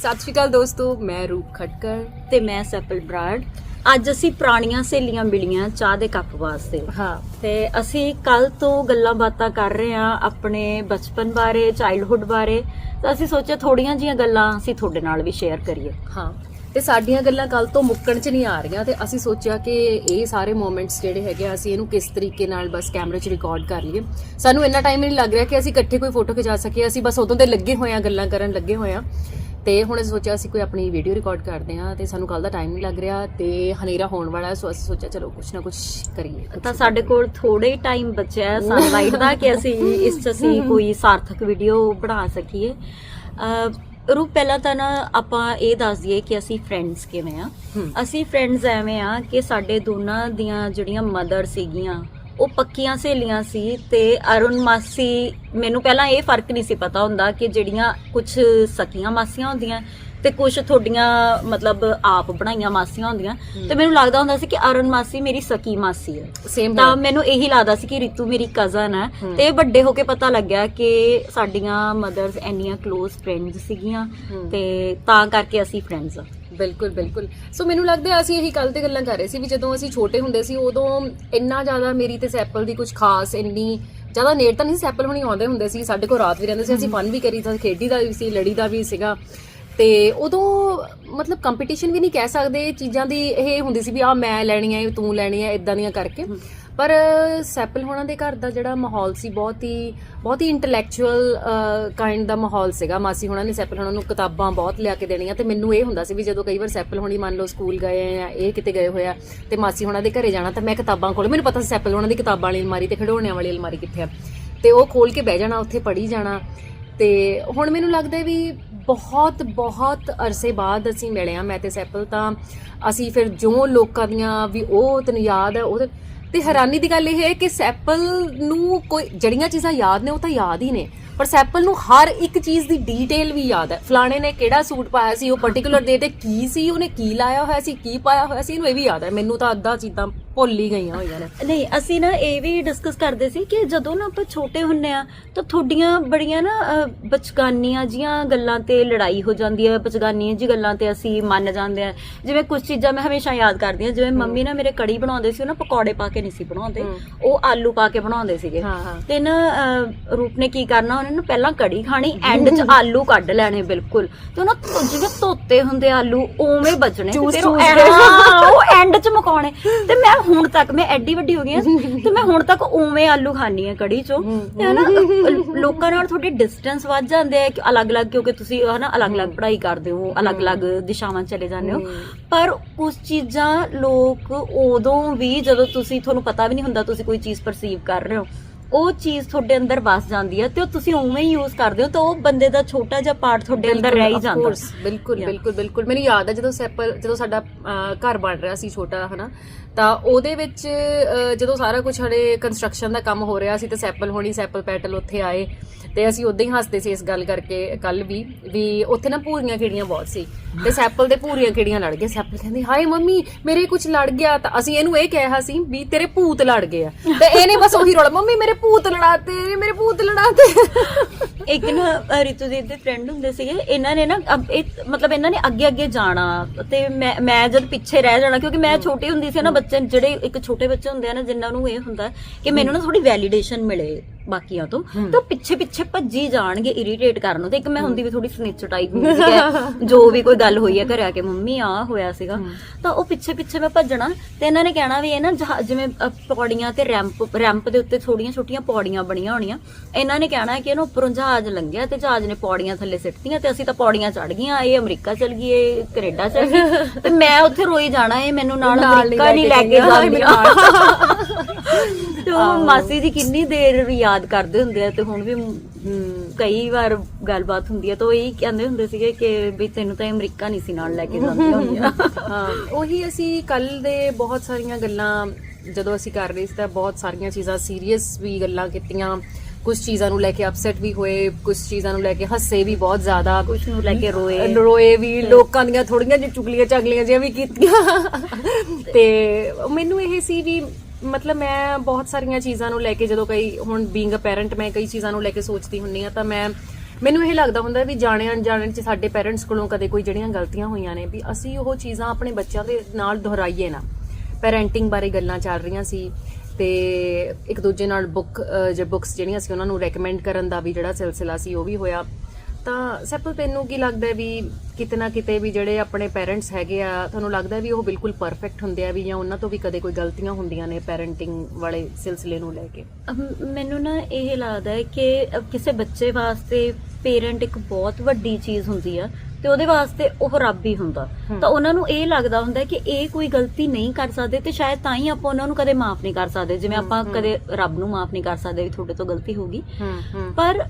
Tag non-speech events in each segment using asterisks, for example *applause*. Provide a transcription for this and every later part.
ਸਤਿ ਸ਼੍ਰੀ ਅਕਾਲ ਦੋਸਤੋ ਮੈਂ ਰੂਪ ਖਟਕਰ ਤੇ ਮੈਂ ਸੈਪਲ ਬਰਾੜ। ਅੱਜ ਅਸੀਂ ਪੁਰਾਣੀਆਂ ਸਹੇਲੀਆਂ ਮਿਲੀਆਂ ਚਾਹ ਦੇ ਕੱਪ ਵਾਸਤੇ। ਹਾਂ। ਤੇ ਅਸੀਂ ਕੱਲ ਤੋਂ ਗੱਲਾਂ ਬਾਤਾਂ ਕਰ ਰਹੇ ਹਾਂ ਆਪਣੇ ਬਚਪਨ ਬਾਰੇ ਚਾਈਲਡਹੁੱਡ ਬਾਰੇ। ਤਾਂ ਅਸੀਂ ਸੋਚਿਆ ਥੋੜੀਆਂ ਜੀਆਂ ਗੱਲਾਂ ਅਸੀਂ ਤੁਹਾਡੇ ਨਾਲ ਵੀ ਸ਼ੇਅਰ ਕਰੀਏ। ਹਾਂ। ਤੇ ਸਾਡੀਆਂ ਗੱਲਾਂ ਕੱਲ ਤੋਂ ਮੁੱਕਣ 'ਚ ਨਹੀਂ ਆ ਰਹੀਆਂ ਤੇ ਅਸੀਂ ਸੋਚਿਆ ਕਿ ਇਹ ਸਾਰੇ ਮੂਮੈਂਟਸ ਜਿਹੜੇ ਹੈਗੇ ਆ ਅਸੀਂ ਇਹਨੂੰ ਕਿਸ ਤਰੀਕੇ ਨਾਲ ਬਸ ਕੈਮਰੇ 'ਚ ਰਿਕਾਰਡ ਕਰ ਲਈਏ। ਸਾਨੂੰ ਇੰਨਾ ਟਾਈਮ ਨਹੀਂ ਲੱਗ ਰਿਹਾ ਕਿ ਅਸੀਂ ਇਕੱਠੇ ਕੋਈ ਫੋਟੋ ਖਿਚਾ ਸਕੀਏ। ਅਸੀਂ ਬਸ ਉਦੋਂ ਦੇ ਲੱਗੇ ਹੋਏ ਆ ਗੱਲਾਂ ਕਰਨ ਲੱਗੇ ਹੋਏ ਆ ਤੇ ਹੁਣ ਅਸੀਂ ਸੋਚਿਆ ਅਸੀਂ ਕੋਈ ਆਪਣੀ ਵੀਡੀਓ ਰਿਕਾਰਡ ਕਰਦੇ ਆ ਤੇ ਸਾਨੂੰ ਕੱਲ ਦਾ ਟਾਈਮ ਨਹੀਂ ਲੱਗ ਰਿਹਾ ਤੇ ਹਨੇਰਾ ਹੋਣ ਵਾਲਾ ਹੈ, ਸੋ ਅਸੀਂ ਸੋਚਿਆ ਚਲੋ ਕੁਛ ਨਾ ਕੁਛ ਕਰੀਏ। ਤਾਂ ਸਾਡੇ ਕੋਲ ਥੋੜੇ ਟਾਈਮ ਬਚਿਆ ਹੈ ਸਨਲਾਈਟ ਦਾ ਕਿ ਅਸੀਂ ਇਸ 'ਚ ਅਸੀਂ *laughs* ਕੋਈ ਸਾਰਥਕ ਵੀਡੀਓ ਬਣਾ ਸਕੀਏ। ਰੂਪ ਪਹਿਲਾਂ ਤਾਂ ਨਾ ਆਪਾਂ ਇਹ ਦੱਸ ਦਈਏ ਕਿ ਅਸੀਂ ਫਰੈਂਡਸ ਕਿਵੇਂ ਆ। ਅਸੀਂ ਫਰੈਂਡਸ ਐਵੇਂ ਆ ਕਿ ਸਾਡੇ ਦੋਨਾਂ ਦੀਆਂ ਜਿਹੜੀਆਂ ਮਦਰ ਸੀਗੀਆਂ ਉਹ ਪੱਕੀਆਂ ਸਹੇਲੀਆਂ ਸੀ ਤੇ ਅਰੁਣ ਮਾਸੀ ਮੈਨੂੰ ਪਹਿਲਾਂ ਇਹ ਫ਼ਰਕ ਨਹੀਂ ਸੀ ਪਤਾ ਹੁੰਦਾ ਕਿ ਜਿਹੜੀਆਂ ਕੁਝ ਸਕੀਆਂ ਮਾਸੀਆਂ ਹੁੰਦੀਆਂ ਤੇ ਕੁਝ ਤੁਹਾਡੀਆਂ ਮਤਲਬ ਆਪ ਬਣਾਈਆਂ ਮਾਸੀਆਂ ਹੁੰਦੀਆਂ ਤੇ ਮੈਨੂੰ ਲੱਗਦਾ ਹੁੰਦਾ ਸੀ ਕਿ ਅਰੁਣ ਮਾਸੀ ਮੇਰੀ ਸਕੀ ਮਾਸੀ ਹੈ ਸੇਮ ਤਾਂ ਮੈਨੂੰ ਇਹੀ ਲੱਗਦਾ ਸੀ ਕਿ ਰਿਤੂ ਮੇਰੀ ਕਜ਼ਨ ਹੈ। ਤੇ ਵੱਡੇ ਹੋ ਕੇ ਪਤਾ ਲੱਗਿਆ ਕਿ ਸਾਡੀਆਂ ਮਦਰਸ ਇੰਨੀਆਂ ক্লোਜ਼ ਫਰੈਂਡਸ ਸੀਗੀਆਂ। ਤੇ ਤਾਂ ਕਰਕੇ ਅਸੀਂ ਫਰੈਂਡਸ ਆ ਬਿਲਕੁਲ ਬਿਲਕੁਲ। ਸੋ ਮੈਨੂੰ ਲੱਗਦਾ ਅਸੀਂ ਇਹੀ ਕੱਲ ਤੇ ਗੱਲਾਂ ਕਰ ਰਹੇ ਸੀ ਵੀ ਜਦੋਂ ਅਸੀਂ ਛੋਟੇ ਹੁੰਦੇ ਸੀ ਉਦੋਂ ਇੰਨਾ ਜ਼ਿਆਦਾ ਮੇਰੀ ਤੇ ਸੈਪਲ ਦੀ ਕੁਝ ਖਾਸ ਇੰਨੀ ਜ਼ਿਆਦਾ ਨੇੜ ਤਾਂ ਨਹੀਂ ਸੈਪਲ ਹੁਣੀ ਆਉਂਦੇ ਹੁੰਦੇ ਸੀ ਸਾਡੇ ਕੋਲ ਰਾਤ ਵੀ ਰਹਿੰਦੇ ਸੀ ਅਸੀਂ ਫਨ ਵੀ ਕਰੀ ਤਾਂ ਖੇਡੀ ਦਾ ਵੀ ਸੀ ਲੜੀ ਦਾ ਵੀ ਸੀਗਾ। ਤੇ ਉਦੋਂ ਮਤਲਬ ਕੰਪੀਟੀਸ਼ਨ ਵੀ ਨਹੀਂ ਕਹਿ ਸਕਦੇ ਚੀਜ਼ਾਂ ਦੀ ਇਹ ਹੁੰਦੀ ਸੀ ਵੀ ਆ ਮੈਂ ਲੈਣੀ ਹੈ ਤੂੰ ਲੈਣੀ ਹੈ ਇਦਾਂ ਦੀਆਂ ਕਰਕੇ। ਪਰ ਸੈਪਲ ਹੋਣਾ ਦੇ ਘਰ ਦਾ ਜਿਹੜਾ ਮਾਹੌਲ ਸੀ ਬਹੁਤ ਹੀ ਬਹੁਤ ਹੀ ਇੰਟੈਲੈਕਚੁਅਲ ਕਾਈਂਡ ਦਾ ਮਾਹੌਲ ਸੀਗਾ। ਮਾਸੀ ਹੋਣਾ ਨੇ ਸੈਪਲ ਹੋਣਾ ਨੂੰ ਕਿਤਾਬਾਂ ਬਹੁਤ ਲਿਆ ਕੇ ਦੇਣੀਆਂ ਤੇ ਮੈਨੂੰ ਇਹ ਹੁੰਦਾ ਸੀ ਵੀ ਜਦੋਂ ਕਈ ਵਾਰ ਸੈਪਲ ਹੋਣੀ ਮੰਨ ਲਓ ਸਕੂਲ ਗਏ ਆ ਇਹ ਕਿਤੇ ਗਏ ਹੋਇਆ ਤੇ ਮਾਸੀ ਹੋਣਾ ਦੇ ਘਰੇ ਜਾਣਾ ਤਾਂ ਮੈਂ ਕਿਤਾਬਾਂ ਕੋਲ ਮੈਨੂੰ ਪਤਾ ਸੀ ਸੈਪਲ ਹੋਣਾ ਦੀ ਕਿਤਾਬਾਂ ਵਾਲੀ ਅਲਮਾਰੀ ਤੇ ਖਿਡੌਣਿਆਂ ਵਾਲੀ ਅਲਮਾਰੀ ਕਿੱਥੇ ਆ। ਤੇ ਉਹ ਖੋਲ ਕੇ ਬਹਿ ਜਾਣਾ ਉੱਥੇ ਪੜ੍ਹੀ ਜਾਣਾ। ਤੇ ਹੁਣ ਮੈਨੂੰ ਲੱਗਦਾ ਵੀ ਬਹੁਤ ਬਹੁਤ ਅਰਸੇ ਬਾਅਦ ਅਸੀਂ ਮਿਲੇ ਆ ਮੈਂ ਤੇ ਸੈਪਲ ਤਾਂ ਅਸੀਂ ਫਿਰ ਜੋ ਲੋਕਾਂ ਦੀਆਂ ਵੀ ਉਹ ਤੈਨੂੰ ਯਾਦ ਹੈ, ਉਹ ਤੇ ਹੈਰਾਨੀ ਦੀ ਗੱਲ ਇਹ ਹੈ ਕਿ ਸੈਪਲ ਨੂੰ ਕੋਈ ਜੜੀਆਂ ਚੀਜ਼ਾਂ ਯਾਦ ਨੇ, ਉਹ ਤਾਂ ਯਾਦ ਹੀ ਨੇ। ਪਰ ਸੈਪਲ ਨੂੰ ਹਰ ਇੱਕ ਚੀਜ਼ ਦੀ ਡੀਟੇਲ ਵੀ ਯਾਦ ਹੈ। ਫਲਾਣੇ ਨੇ ਕਿਹੜਾ ਸੂਟ ਪਾਇਆ ਸੀ ਉਹ ਪਾਰਟਿਕੂਲਰ ਡੇ ਤੇ ਕੀ ਸੀ ਉਹਨੇ ਕੀ ਲਾਇਆ ਹੋਇਆ ਸੀ ਕੀ ਪਾਇਆ ਹੋਇਆ ਸੀ ਇਹਨੂੰ ਇਹ ਵੀ ਯਾਦ ਹੈ। ਮੈਨੂੰ ਤਾਂ ਅੱਧਾ ਚੀਜ਼ਾਂ ਭੁੱਲ ਹੀ ਗਈਆਂ ਹੋਈਆਂ ਨੇ। ਨਹੀਂ ਅਸੀਂ ਨਾ ਇਹ ਵੀ ਡਿਸਕਸ ਕਰਦੇ ਸੀ ਕਿ ਜਦੋਂ ਨਾ ਆਪਾਂ ਛੋਟੇ ਹੁੰਨੇ ਆ ਤਾਂ ਤੁਹਾਡੀਆਂ ਬੜੀਆਂ ਨਾ ਅਹ, ਬਚਕਾਨੀਆਂ ਜੀਆਂ ਗੱਲਾਂ ਤੇ ਲੜਾਈ ਹੋ ਜਾਂਦੀ ਹੈ ਬਚਕਾਨੀਆਂ ਜੀ ਗੱਲਾਂ ਤੇ ਅਸੀਂ ਮੰਨ ਜਾਂਦੇ ਆ ਜਿਵੇਂ ਕੁਝ ਚੀਜ਼ਾਂ ਮੈਂ ਹਮੇਸ਼ਾ ਯਾਦ ਕਰਦੀ ਹਾਂ ਜਿਵੇਂ ਮੰਮੀ ਨਾ ਮੇਰੇ ਕੜੀ ਬਣਾਉਂਦੇ ਸੀ ਉਹ ਨਾ ਪਕੌੜੇ ਪਾ ਕੇ ਨਹੀਂ ਸੀ ਬਣਾਉਂਦੇ। ਉਹ ਆਲੂ ਪਾ ਕੇ ਬਣਾਉਂਦੇ ਸੀਗੇ। ਤੇ ਨਾ ਰੂਪ ਨੇ ਕੀ ਕਰਨਾ ਉਹਨੇ ਨਾ ਪਹਿਲਾਂ ਕੜੀ ਖਾਣੀ ਐਂਡ 'ਚ ਆਲੂ ਕੱਢ ਲੈਣੇ ਬਿਲਕੁਲ। ਤੇ ਉਹਨਾਂ ਤੋਂ ਜਿਵੇਂ ਧੋਤੇ ਹੁੰਦੇ ਆਲੂ ਉਵੇਂ ਬਚਣੇ ਤੇ ਫਿਰ ਉਹ ਚੂਸ ਐਂ- ਕੇ। ਹਾਂ, ਉਹ ਐਂਡ 'ਚ ਮਕਾਉਣੇ। ਤੇ ਮੈਂ ਹੁਣ ਤੱਕ ਮੈਂ ਐਡੀ ਵੱਡੀ ਹੋ ਗਈ ਆ ਤੇ ਮੈਂ ਹੁਣ ਤੱਕ ਉਵੇਂ ਆਲੂ ਖਾਣੀ ਆ ਕੜੀ 'ਚੋਂ। ਤੇ ਹਨਾ ਲੋਕਾਂ ਨਾਲ ਤੁਹਾਡੇ ਡਿਸਟੈਂਸ ਵੱਧ ਜਾਂਦੇ ਆ ਕਿ ਅਲੱਗ-ਅਲੱਗ ਕਿਉਂਕਿ ਤੁਸੀਂ ਹਨਾ ਅਲੱਗ-ਅਲੱਗ ਪੜ੍ਹਾਈ ਕਰਦੇ ਹੋ ਅਲੱਗ-ਅਲੱਗ ਦਿਸ਼ਾਵਾਂ 'ਚ ਚਲੇ ਜਾਂਦੇ ਹੋ। ਪਰ ਕੁਝ ਚੀਜ਼ਾਂ ਲੋਕ ਉਦੋਂ ਵੀ ਜਦੋਂ ਤੁਸੀਂ ਤੁਹਾਨੂੰ ਪਤਾ ਵੀ ਨਹੀਂ ਹੁੰਦਾ ਤੁਸੀਂ ਕੋਈ ਚੀਜ਼ ਪਰਸੀਵ ਕਰ ਰਹੇ ਹੋ। ਉਹ ਚੀਜ਼ ਤੁਹਾਡੇ ਅੰਦਰ ਵਸ ਜਾਂਦੀ ਹੈ ਤੇ ਉਹ ਤੁਸੀਂ ਉਵੇਂ ਹੀ ਯੂਜ਼ ਕਰਦੇ ਹੋ ਤਾਂ ਉਹ ਬੰਦੇ ਦਾ ਛੋਟਾ ਜਿਹਾ ਪਾਰਟ ਤੁਹਾਡੇ ਅੰਦਰ ਰਹਿ ਹੀ ਜਾਂਦਾ। ਬਿਲਕੁਲ. ਬਿਲਕੁਲ ਬਿਲਕੁਲ। ਮੈਨੂੰ ਯਾਦ ਹੈ ਜਦੋਂ ਸੈਪਲ ਜਦੋਂ ਸਾਡਾ ਘਰ ਬਣ ਰਿਹਾ ਸੀ ਛੋਟਾ ਹਨਾ? ਤਾਂ ਉਹਦੇ ਵਿੱਚ ਜਦੋਂ ਸਾਰਾ ਕੁਝ ਹਲੇ ਕੰਸਟਰਕਸ਼ਨ ਦਾ ਕੰਮ ਹੋ ਰਿਹਾ ਸੀ ਤੇ ਸੈਪਲ ਹੋਣੀ ਸੈਪਲ ਪੈਟਲ ਉੱਥੇ ਆਏ ਤੇ ਅਸੀਂ ਉਦਾਂ ਹੀ ਹੱਸਦੇ ਸੀ ਇਸ ਗੱਲ ਕਰਕੇ ਕੱਲ ਵੀ ਵੀ ਉੱਥੇ ਨਾ ਭੂਰੀਆਂ ਕੀੜੀਆਂ ਬਹੁਤ ਸੀ ਤੇ ਸੈਪਲ ਦੇ ਭੂਰੀਆਂ ਕੀੜੀਆਂ ਲੜ ਗਏ। ਸੈਪਲ ਕਹਿੰਦੀ ਹਾਏ ਮੰਮੀ ਮੇਰੇ ਕੁਝ ਲੜ ਗਿਆ। ਤਾਂ ਅਸੀਂ ਇਹਨੂੰ ਇਹ ਕਿਹਾ ਸੀ ਵੀ ਤੇਰੇ ਭੂਤ ਲੜ ਗਏ ਆ। ਤੇ ਇਹਨੇ ਬਸ ਉਹੀ ਰੋਲਾ ਮੰਮੀ ਮੇਰੇ ਭੂਤ ਲੜਾਤੇ ਮੇਰੇ ਭੂਤ ਲੜਾਤੇ। ਇੱਕ ਨਾ ਰਿਤੂ ਦੀ ਦੇ ਫਰੈਂਡ ਹੁੰਦੇ ਸੀਗੇ ਇਹਨਾਂ ਨੇ ਨਾ ਅਬ ਇਹ ਮਤਲਬ ਇਹਨਾਂ ਨੇ ਅੱਗੇ ਅੱਗੇ ਜਾਣਾ ਤੇ ਮੈਂ ਮੈਂ ਜਦ ਪਿੱਛੇ ਰਹਿ ਜਾਣਾ ਕਿਉਂਕਿ ਮੈਂ ਛੋਟੀ ਹੁੰਦੀ ਸੀ ਨਾ ਬੱਚੇ ਜਿਹੜੇ ਇੱਕ ਛੋਟੇ ਬੱਚੇ ਹੁੰਦੇ ਆ ਨਾ ਜਿਨ੍ਹਾਂ ਨੂੰ ਇਹ ਹੁੰਦਾ ਕਿ ਮੈਨੂੰ ਨਾ ਥੋੜੀ ਵੈਲੀਡੇਸ਼ਨ ਮਿਲੇ। ਬਾਕੀਆਂ ਤੋਂ। ਤਾਂ ਪਿੱਛੇ ਪਿੱਛੇ ਭੱਜੀ ਜਾਣਗੇ ਇਰੀਟੇਟ ਕਰਨ ਨੂੰ। ਤੇ ਇੱਕ ਮੈਂ ਹੁੰਦੀ ਵੀ ਥੋੜੀ ਸਨਿਚ ਟਾਈਪ ਹੁੰਦੀ ਕਿ *laughs* ਜੋ ਵੀ ਕੋਈ ਗੱਲ ਹੋਈ ਹੈ ਘਰੇ ਆ ਕੇ ਮੰਮੀ ਆ ਹੋਇਆ ਸੀਗਾ। ਤਾਂ ਉਹ ਪਿੱਛੇ ਪਿੱਛੇ ਮੈਂ ਭੱਜਣਾ। ਤੇ ਇਹਨਾਂ ਨੇ ਕਹਿਣਾ ਵੀ ਇਹ ਨਾ ਜਿਵੇਂ ਪੌੜੀਆਂ ਤੇ ਰੈਂਪ ਰੈਂਪ ਦੇ ਉੱਤੇ ਥੋੜੀਆਂ ਛੋਟੀਆਂ ਪੌੜੀਆਂ ਬਣੀਆਂ ਹੋਣੀਆਂ। ਇਹਨਾਂ ਨੇ ਕਹਿਣਾ ਕਿ ਇਹਨੂੰ ਉੱਪਰੋਂ ਜਹਾਜ਼ ਲੰਘਿਆ ਤੇ ਜਹਾਜ਼ ਨੇ ਪੌੜੀਆਂ ਥੱਲੇ ਸਿੱਟਤੀਆਂ ਤੇ ਅਸੀਂ ਤਾਂ ਪੌੜੀਆਂ ਚੜ ਗਈਆਂ। ਇਹ ਅਮਰੀਕਾ ਚਲ ਗਈ ਇਹ ਕੈਨੇਡਾ ਚਲ ਗਈ। ਤੇ *laughs* ਮੈਂ ਉੱਥੇ ਰੋਈ ਜਾਣਾ ਇਹ ਮੈਨੂੰ ਨਾਲ ਅਮਰੀਕਾ ਨਹੀਂ ਲੈ ਕੇ ਜਾਂਦੀ *laughs* ਤੇ ਉਹ ਮਾਸੀ ਜੀ ਕਿੰਨੀ ਦੇਰ ਵੀ ਯਾਦ ਕਰਦੇ ਹੁੰਦੇ ਆ ਤੇ ਹੁਣ ਵੀ ਕਈ ਵਾਰ ਗੱਲਬਾਤ ਹੁੰਦੀ ਹੈ ਤਾਂ ਉਹ ਇਹੀ ਕਹਿੰਦੇ ਹੁੰਦੇ ਸੀਗੇ ਕਿ ਵੀ ਤੈਨੂੰ ਤਾਂ ਅਮਰੀਕਾ ਨਹੀਂ ਸੀ ਨਾਲ ਲੈ ਕੇ ਜਾਂਦੀਆਂ *laughs* ਹੁੰਦੀਆਂ। ਹਾਂ। ਉਹੀ ਅਸੀਂ ਕੱਲ ਦੇ ਬਹੁਤ ਸਾਰੀਆਂ ਗੱਲਾਂ ਜਦੋਂ ਅਸੀਂ ਕਰ ਰਹੇ ਸੀ ਤਾਂ ਬਹੁਤ ਸਾਰੀਆਂ ਚੀਜ਼ਾਂ ਸੀਰੀਅਸ ਵੀ ਗੱਲਾਂ ਕੀਤੀਆਂ। ਕੁਝ ਚੀਜ਼ਾਂ ਨੂੰ ਲੈ ਕੇ ਅਪਸੈਟ ਵੀ ਹੋਏ ਕੁਝ ਚੀਜ਼ਾਂ ਨੂੰ ਲੈ ਕੇ ਹੱਸੇ ਵੀ ਬਹੁਤ ਜ਼ਿਆਦਾ। ਕੁਛ ਨੂੰ ਲੈ ਕੇ ਰੋਏ। ਰੋਏ ਵੀ ਲੋਕਾਂ ਦੀਆਂ ਥੋੜੀਆਂ ਜਿਹੀ ਚੁਗਲੀਆਂ ਚਾਗਲੀਆਂ ਜਿਹੀਆਂ ਵੀ ਕੀਤੀਆਂ। *laughs* ਤੇ ਮੈਨੂੰ ਇਹ ਸੀ ਵੀ ਮਤਲਬ ਮੈਂ ਬਹੁਤ ਸਾਰੀਆਂ ਚੀਜ਼ਾਂ ਨੂੰ ਲੈ ਕੇ ਜਦੋਂ ਕਈ, ਹੁਣ ਬੀਇੰਗ ਅ ਪੈਰੈਂਟ ਮੈਂ ਕਈ ਚੀਜ਼ਾਂ ਨੂੰ ਲੈ ਕੇ ਸੋਚਦੀ ਹੁੰਨੀ ਆ ਤਾਂ ਮੈਂ, ਮੈਨੂੰ ਇਹ ਲੱਗਦਾ ਹੁੰਦਾ ਵੀ ਜਾਣੇ ਅਣਜਾਣੇ ਚ ਸਾਡੇ ਪੇਰੈਂਟਸ ਕੋਲੋਂ ਕਦੇ ਕੋਈ ਜਿਹੜੀਆਂ ਗਲਤੀਆਂ ਹੋਈਆਂ ਨੇ ਵੀ ਅਸੀਂ ਉਹ ਚੀਜ਼ਾਂ ਆਪਣੇ ਬੱਚਿਆਂ ਦੇ ਨਾਲ ਦੁਹਰਾਈਏ ਨਾ। ਪੈਰੈਂਟਿੰਗ ਬਾਰੇ ਗੱਲਾਂ ਚੱਲ ਰਹੀਆਂ ਸੀ ਤੇ ਇੱਕ ਦੂਜੇ ਨਾਲ ਬੁੱਕ ਜੇ ਬੁੱਕਸ ਜਿਹੜੀਆਂ ਸੀ ਉਹਨਾਂ ਨੂੰ ਰეკਮੈਂਡ ਕਰਨ ਦਾ ਵੀ ਜਿਹੜਾ ਸਿਲਸਿਲਾ ਸੀ ਉਹ ਵੀ ਹੋਇਆ। ਤਾਂ ਸੈਪਲ ਤੈਨੂੰ ਕੀ ਲੱਗਦਾ ਵੀ ਕਿਤੇ ਨਾ ਕਿਤੇ ਵੀ ਜਿਹੜੇ ਆਪਣੇ ਪੇਰੈਂਟਸ ਹੈਗੇ ਆ ਤੁਹਾਨੂੰ ਲੱਗਦਾ ਵੀ ਉਹ ਬਿਲਕੁਲ ਪਰਫੈਕਟ ਹੁੰਦੇ ਆ ਵੀ ਜਾਂ ਉਹਨਾਂ ਤੋਂ ਵੀ ਕਦੇ ਕੋਈ ਗਲਤੀਆਂ ਹੁੰਦੀਆਂ ਨੇ ਪੈਰੈਂਟਿੰਗ ਵਾਲੇ ਸਿਲਸਿਲੇ ਨੂੰ ਲੈ ਕੇ? ਮੈਨੂੰ ਨਾ ਇਹ ਲੱਗਦਾ ਹੈ ਕਿ ਕਿਸੇ ਬੱਚੇ ਵਾਸਤੇ ਪੇਰੈਂਟ ਇੱਕ ਬਹੁਤ ਵੱਡੀ ਚੀਜ਼ ਹੁੰਦੀ ਆ ਤੇ ਉਹਦੇ ਵਾਸਤੇ ਉਹ ਰੱਬ ਹੀ ਹੁੰਦਾ। ਤਾਂ ਉਹਨਾਂ ਨੂੰ ਇਹ ਲੱਗਦਾ ਹੁੰਦਾ ਕਿ ਇਹ ਕੋਈ ਗਲਤੀ ਨਹੀਂ ਕਰ ਸਕਦੇ ਤੇ ਸ਼ਾਇਦ ਤਾਂ ਹੀ ਆਪਾਂ ਉਹਨਾਂ ਨੂੰ ਕਦੇ ਮਾਫ ਨਹੀਂ ਕਰ ਸਕਦੇ। ਜਿਵੇਂ ਆਪਾਂ। ਕਦੇ ਰੱਬ ਨੂੰ ਮਾਫ ਨਹੀਂ ਕਰ ਸਕਦੇ ਵੀ ਤੁਹਾਡੇ ਤੋਂ ਗਲਤੀ ਹੋ ਗਈ। ਪਰ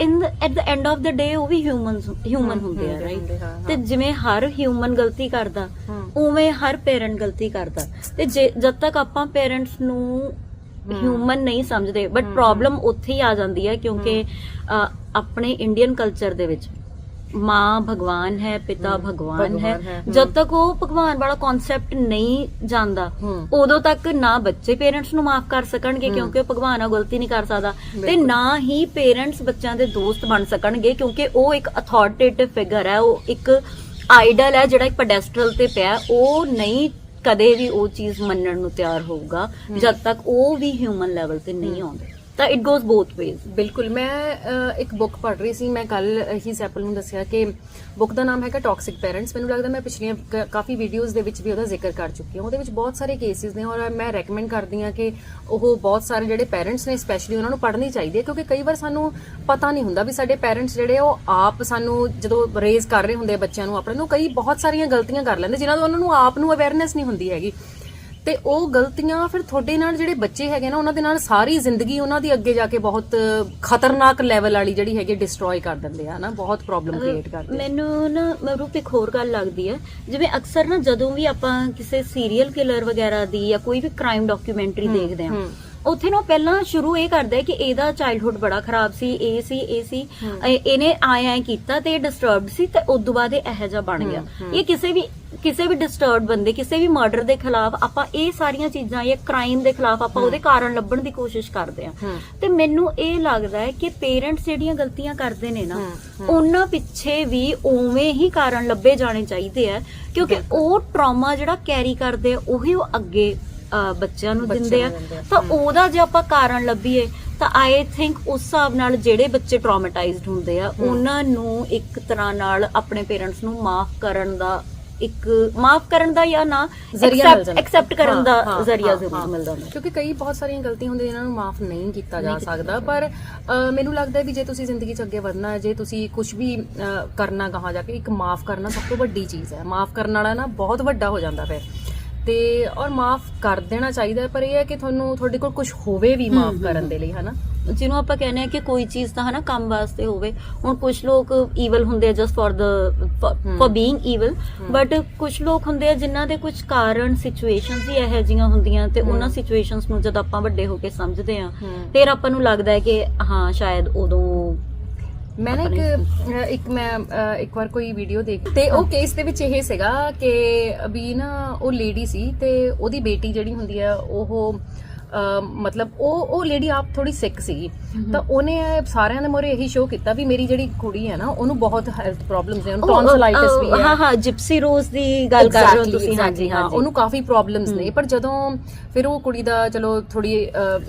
in at the end of the day ਉਹ ਵੀ ਹਿਊਮਨ ਹਮ, ਹੁੰਦੇ ਆ ਰਾਈਟ। ਤੇ ਜਿਵੇਂ ਹਰ ਹਿਊਮਨ ਗਲਤੀ ਕਰਦਾ। ਉਵੇਂ ਹਰ ਪੇਰੈਂਟ ਗਲਤੀ ਕਰਦਾ ਤੇ ਜੇ ਜਦ ਤੱਕ ਆਪਾਂ ਪੇਰੈਂਟਸ ਨੂੰ। ਹਿਊਮਨ ਨਹੀਂ ਸਮਝਦੇ ਬਟ ਪ੍ਰੋਬਲਮ ਉੱਥੇ ਹੀ ਆ ਜਾਂਦੀ ਹੈ ਕਿਉਂਕਿ ਆਪਣੇ ਇੰਡੀਅਨ ਕਲਚਰ ਦੇ ਵਿੱਚ ਮਾਂ ਭਗਵਾਨ ਹੈ ਪਿਤਾ ਭਗਵਾਨ ਹੈ। ਜਦ ਤੱਕ ਉਹ ਭਗਵਾਨ ਵਾਲਾ ਕਨਸੈਪਟ ਨਹੀਂ ਜਾਂਦਾ। ਉਦੋਂ ਤੱਕ ਨਾ ਬੱਚੇ ਪੇਰੈਂਟਸ ਨੂੰ ਮਾਫ ਕਰ ਸਕਣਗੇ। ਕਿਉਂਕਿ ਉਹ ਭਗਵਾਨ ਆ ਗਲਤੀ ਨਹੀਂ ਕਰ ਸਕਦਾ ਤੇ। ਨਾ ਹੀ ਪੇਰੈਂਟਸ ਬੱਚਿਆਂ ਦੇ ਦੋਸਤ ਬਣ ਸਕਣਗੇ ਕਿਉਂਕਿ ਉਹ ਇੱਕ ਅਥਾਰਟੇਟਿਵ ਫਿਗਰ ਹੈ ਉਹ ਇੱਕ ਆਈਡਲ ਹੈ ਜਿਹੜਾ ਇੱਕ ਪੈਡੈਸਟਰਲ ਤੇ ਪਿਆ। ਉਹ ਨਹੀਂ ਕਦੇ ਵੀ ਉਹ ਚੀਜ਼ ਮੰਨਣ ਨੂੰ ਤਿਆਰ ਹੋਊਗਾ ਜਦ ਤੱਕ ਉਹ ਵੀ ਹਿਊਮਨ ਲੈਵਲ ਤੇ ਨਹੀਂ ਆਉਂਦੇ ਤਾਂ ਇਟ ਗੋਜ਼ ਬੋਥ ਵੇਜ਼ ਬਿਲਕੁਲ, ਮੈਂ ਇੱਕ ਬੁੱਕ ਪੜ੍ਹ ਰਹੀ ਸੀ, ਮੈਂ ਕੱਲ ਹੀ ਸੈਪਲ ਨੂੰ ਦੱਸਿਆ ਕਿ ਬੁੱਕ ਦਾ ਨਾਮ ਹੈਗਾ ਟੌਕਸਿਕ ਪੇਰੈਂਟਸ ਮੈਨੂੰ ਲੱਗਦਾ ਮੈਂ ਪਿਛਲੀਆਂ ਕ- ਕਾਫੀ ਵੀਡੀਓਜ਼ ਦੇ ਵਿੱਚ ਵੀ ਉਹਦਾ ਜ਼ਿਕਰ ਕਰ ਚੁੱਕੀ ਹਾਂ। ਉਹਦੇ ਵਿੱਚ ਬਹੁਤ ਸਾਰੇ ਕੇਸਿਸ ਨੇ ਔਰ ਮੈਂ ਰეკਮੈਂਡ ਕਰਦੀ ਹਾਂ ਕਿ ਉਹ ਬਹੁਤ ਸਾਰੇ ਜਿਹੜੇ ਪੇਰੈਂਟਸ ਨੇ ਸਪੈਸ਼ਲੀ ਉਹਨਾਂ ਨੂੰ ਪੜ੍ਹਨੀ ਚਾਹੀਦੀ ਹੈ, ਕਿਉਂਕਿ ਕਈ ਵਾਰ ਸਾਨੂੰ ਪਤਾ ਨਹੀਂ ਹੁੰਦਾ ਵੀ ਸਾਡੇ ਪੇਰੈਂਟਸ ਜਿਹੜੇ ਉਹ ਆਪ ਸਾਨੂੰ ਜਦੋਂ ਰੇਜ਼ ਕਰ ਰਹੇ ਹੁੰਦੇ ਆ ਬੱਚਿਆਂ ਨੂੰ ਆਪਣੇ ਨੂੰ, ਕਈ ਬਹੁਤ ਸਾਰੀਆਂ ਗਲਤੀਆਂ ਕਰ ਲੈਂਦੇ, ਜਿਨ੍ਹਾਂ ਤੋਂ ਉਹਨਾਂ ਨੂੰ ਆਪ ਨੂੰ ਅਵੇਅਰਨੈਸ ਨਹੀਂ ਹੁੰਦੀ ਹੈਗੀ। ਤੇ ਉਹ ਗਲਤੀਆਂ ਫਿਰ ਤੁਹਾਡੇ ਨਾਲ ਜਿਹੜੇ ਬੱਚੇ ਹੈਗੇ ਨਾ ਉਹਨਾਂ ਦੇ ਨਾਲ ਸਾਰੀ ਜ਼ਿੰਦਗੀ ਉਹਨਾਂ ਦੀ ਅੱਗੇ ਜਾ ਕੇ ਬਹੁਤ ਖਤਰਨਾਕ ਲੈਵਲ ਵਾਲੀ ਜਿਹੜੀ ਹੈਗੀ ਡਿਸਟਰੋਏ ਕਰ ਦਿੰਦੇ ਆ ਨਾ ਬਹੁਤ ਪ੍ਰੋਬਲਮ ਕ੍ਰੀਏਟ ਕਰਦੇ ਆ। ਮੈਨੂੰ ਨਾ ਮਰੂਪ ਇੱਕ ਹੋਰ ਗੱਲ ਲੱਗਦੀ ਹੈ ਜਿਵੇਂ ਅਕਸਰ ਨਾ ਜਦੋਂ ਵੀ ਆਪਾਂ ਕਿਸੇ ਸੀਰੀਅਲ ਕਿਲਰ ਵਗੈਰਾ ਦੀ ਜਾਂ ਕੋਈ ਵੀ ਕ੍ਰਾਈਮ ਡਾਕੂਮੈਂਟਰੀ ਦੇਖਦੇ ਹਮ। ਉੱਥੇ ਨਾ ਪਹਿਲਾਂ ਸ਼ੁਰੂ ਇਹ ਕਰਦਾ ਹੈ ਕਿ ਇਹਦਾ ਚਾਈਲਡਹੁੱਡ ਬੜਾ ਖਰਾਬ ਸੀ ਇਹ ਸੀ ਇਹ ਸੀ ਇਹਨੇ ਆਏ ਕੀਤਾ ਤੇ ਡਿਸਟਰਬਡ ਸੀ ਤੇ ਉਸ ਤੋਂ ਬਾਅਦ ਇਹ ਇਹੋ ਜਿਹਾ ਬਣ ਗਿਆ। ਇਹ ਕਿਸੇ ਵੀ ਕਿਸੇ ਵੀ ਡਿਸਟਰਬਡ ਬੰਦੇ ਕਿਸੇ ਵੀ ਮਰਡਰ ਦੇ ਖਿਲਾਫ ਆਪਾਂ ਇਹ ਸਾਰੀਆਂ ਚੀਜ਼ਾਂ ਜਾਂ ਕ੍ਰਾਈਮ ਦੇ ਖਿਲਾਫ ਆਪਾਂ ਉਹਦੇ ਕਾਰਨ ਲੱਭਣ ਦੀ ਕੋਸ਼ਿਸ਼ ਕਰਦੇ ਹਮ। ਤੇ ਮੈਨੂੰ ਇਹ ਲੱਗਦਾ ਹੈ ਕਿ ਪੇਰੈਂਟਸ ਜਿਹੜੀਆਂ ਗਲਤੀਆਂ ਕਰਦੇ ਨੇ ਨਾ। ਉਹਨਾਂ ਪਿੱਛੇ ਵੀ ਉਵੇਂ ਹੀ ਕਾਰਨ ਲੱਭੇ ਜਾਣੇ ਚਾਹੀਦੇ ਆ ਕਿਉਂਕਿ ਉਹ ਟਰਾਮਾ ਜਿਹੜਾ ਕੈਰੀ ਕਰਦੇ ਆ ਉਹੀ ਉਹ ਅੱਗੇ ਬੱਚਿਆਂ ਨੂੰ ਦਿੰਦੇ ਆ ਆ। ਤਾਂ। ਉਹਦਾ ਜੇ ਆਪਾਂ ਕਾਰਨ ਲੱਭੀਏ ਤਾਂ ਆਈ ਥਿੰਕ ਉਸ ਹਿਸਾਬ ਨਾਲ ਜਿਹੜੇ ਬੱਚੇ ਟਰਾਮੇਟਾਈਜ਼ਡ ਹੁੰਦੇ ਆ। ਉਹਨਾਂ ਨੂੰ ਇੱਕ ਤਰ੍ਹਾਂ ਨਾਲ ਆਪਣੇ ਪੇਰੈਂਟਸ ਨੂੰ ਮਾਫ ਕਰਨ ਦਾ ਇੱਕ ਮਾਫ ਕਰਨ ਦਾ ਜਾਂ ਨਾ ਜ਼ਰੀਆ ਮਿਲ ਜਾਂਦਾ। ਐਕਸੈਪਟ ਕਰਨ ਦਾ ਜ਼ਰੀਆ ਜ਼ਰੂਰ। ਮਿਲਦਾ ਹੁੰਦਾ। ਕਿਉਂਕਿ ਕਈ ਬਹੁਤ ਸਾਰੀਆਂ ਗਲਤੀਆਂ ਹੁੰਦੀਆਂ ਜਿਨ੍ਹਾਂ ਨੂੰ ਮਾਫ ਨਹੀਂ ਕੀਤਾ ਜਾ ਸਕਦਾ। ਪਰ ਮੈਨੂੰ ਲੱਗਦਾ ਹੈ ਵੀ ਜੇ ਤੁਸੀਂ ਜ਼ਿੰਦਗੀ 'ਚ ਅੱਗੇ ਵਧਣਾ ਹੈ ਜੇ ਤੁਸੀਂ ਕੁਝ ਵੀ ਕਰਨਾ ਕਹਾ ਜਾ ਕੇ ਇੱਕ ਮਾਫ ਕਰਨਾ ਸਭ ਤੋਂ ਵੱਡੀ ਚੀਜ਼ ਹੈ। ਮਾਫ ਕਰਨ ਵਾਲਾ ਨਾ ਬਹੁਤ ਵੱਡਾ ਹੋ ਜਾਂਦਾ ਫਿਰ। ਤੇ ਔਰ ਮਾਫ ਕਰ ਦੇਣਾ ਚਾਹੀਦਾ ਹੈ, ਪਰ ਇਹ ਹੈ ਕਿ ਤੁਹਾਨੂੰ ਤੁਹਾਡੇ ਕੋਲ ਕੁਝ ਹੋਵੇ ਵੀ ਮਾਫ ਕਰਨ ਦੇ ਲਈ ਹਨਾ? ਜਿਹਨੂੰ ਆਪਾਂ ਕਹਿੰਦੇ ਆ ਕਿ ਕੋਈ ਚੀਜ਼ ਤਾਂ ਹਨਾ ਕੰਮ ਵਾਸਤੇ ਹੋਵੇ। ਹੁਣ ਕੁਝ ਲੋਕ ਈਵਲ ਹੁੰਦੇ ਆ just for the for being evil but ਕੁਝ ਲੋਕ ਹੁੰਦੇ ਆ ਜਿਨ੍ਹਾਂ ਦੇ ਕੁਝ ਕਾਰਨ ਸਿਚੁਏਸ਼ਨਸ ਹੀ ਇਹੋ ਜੀਆਂ ਹੁੰਦੀਆਂ ਤੇ ਉਹਨਾਂ ਸਿਚੁਏਸ਼ਨਸ ਨੂੰ ਜਦ ਆਪਾਂ ਵੱਡੇ ਹੋ ਕੇ ਸਮਝਦੇ ਆ ਫਿਰ ਆਪਾਂ ਨੂੰ ਲੱਗਦਾ ਹੈ ਕਿ ਹਾਂ ਸ਼ਾਇਦ ਉਦੋਂ ਮੈਂ ਨਾ ਇੱਕ ਇੱਕ ਮੈਂ ਇੱਕ ਵਾਰ ਕੋਈ ਵੀਡੀਓ ਦੇਖ ਤੇ ਉਹ ਕੇਸ ਦੇ ਵਿੱਚ ਇਹ ਸੀਗਾ ਕਿ ਵੀ ਨਾ ਉਹ ਲੇਡੀ ਸੀ ਤੇ ਉਹਦੀ ਬੇਟੀ ਜਿਹੜੀ ਹੁੰਦੀ ਆ ਉਹ ਮਤਲਬ ਉਹ ਉਹ ਲੇਡੀ ਆਪ ਥੋੜੀ ਸਿੱਕ ਸੀਗੀ। ਤਾਂ ਉਹਨੇ ਸਾਰਿਆਂ ਦੇ ਮੋਰੇ ਇਹੀ ਸ਼ੋਅ ਕੀਤਾ ਵੀ ਮੇਰੀ ਜਿਹੜੀ ਕੁੜੀ ਹੈ ਨਾ ਉਹਨੂੰ ਬਹੁਤ ਹੈਲਥ ਪ੍ਰੋਬਲਮਸ ਨੇ ਉਹਨੂੰ ਉਹ, ਟੌਨਸਿਲਾਈਟਿਸ ਵੀ ਹੈ। ਹਾਂ ਹਾਂ ਜਿਪਸੀ ਰੋਜ਼ ਦੀ ਗੱਲ ਕਰ ਰਹੇ ਹੋ ਤੁਸੀਂ ਹਾਂਜੀ ਹਾਂ ਉਹਨੂੰ ਕਾਫੀ ਪ੍ਰੋਬਲਮਸ ਨੇ। ਪਰ ਜਦੋਂ ਫਿਰ ਉਹ ਕੁੜੀ ਦਾ ਚਲੋ ਥੋੜੀ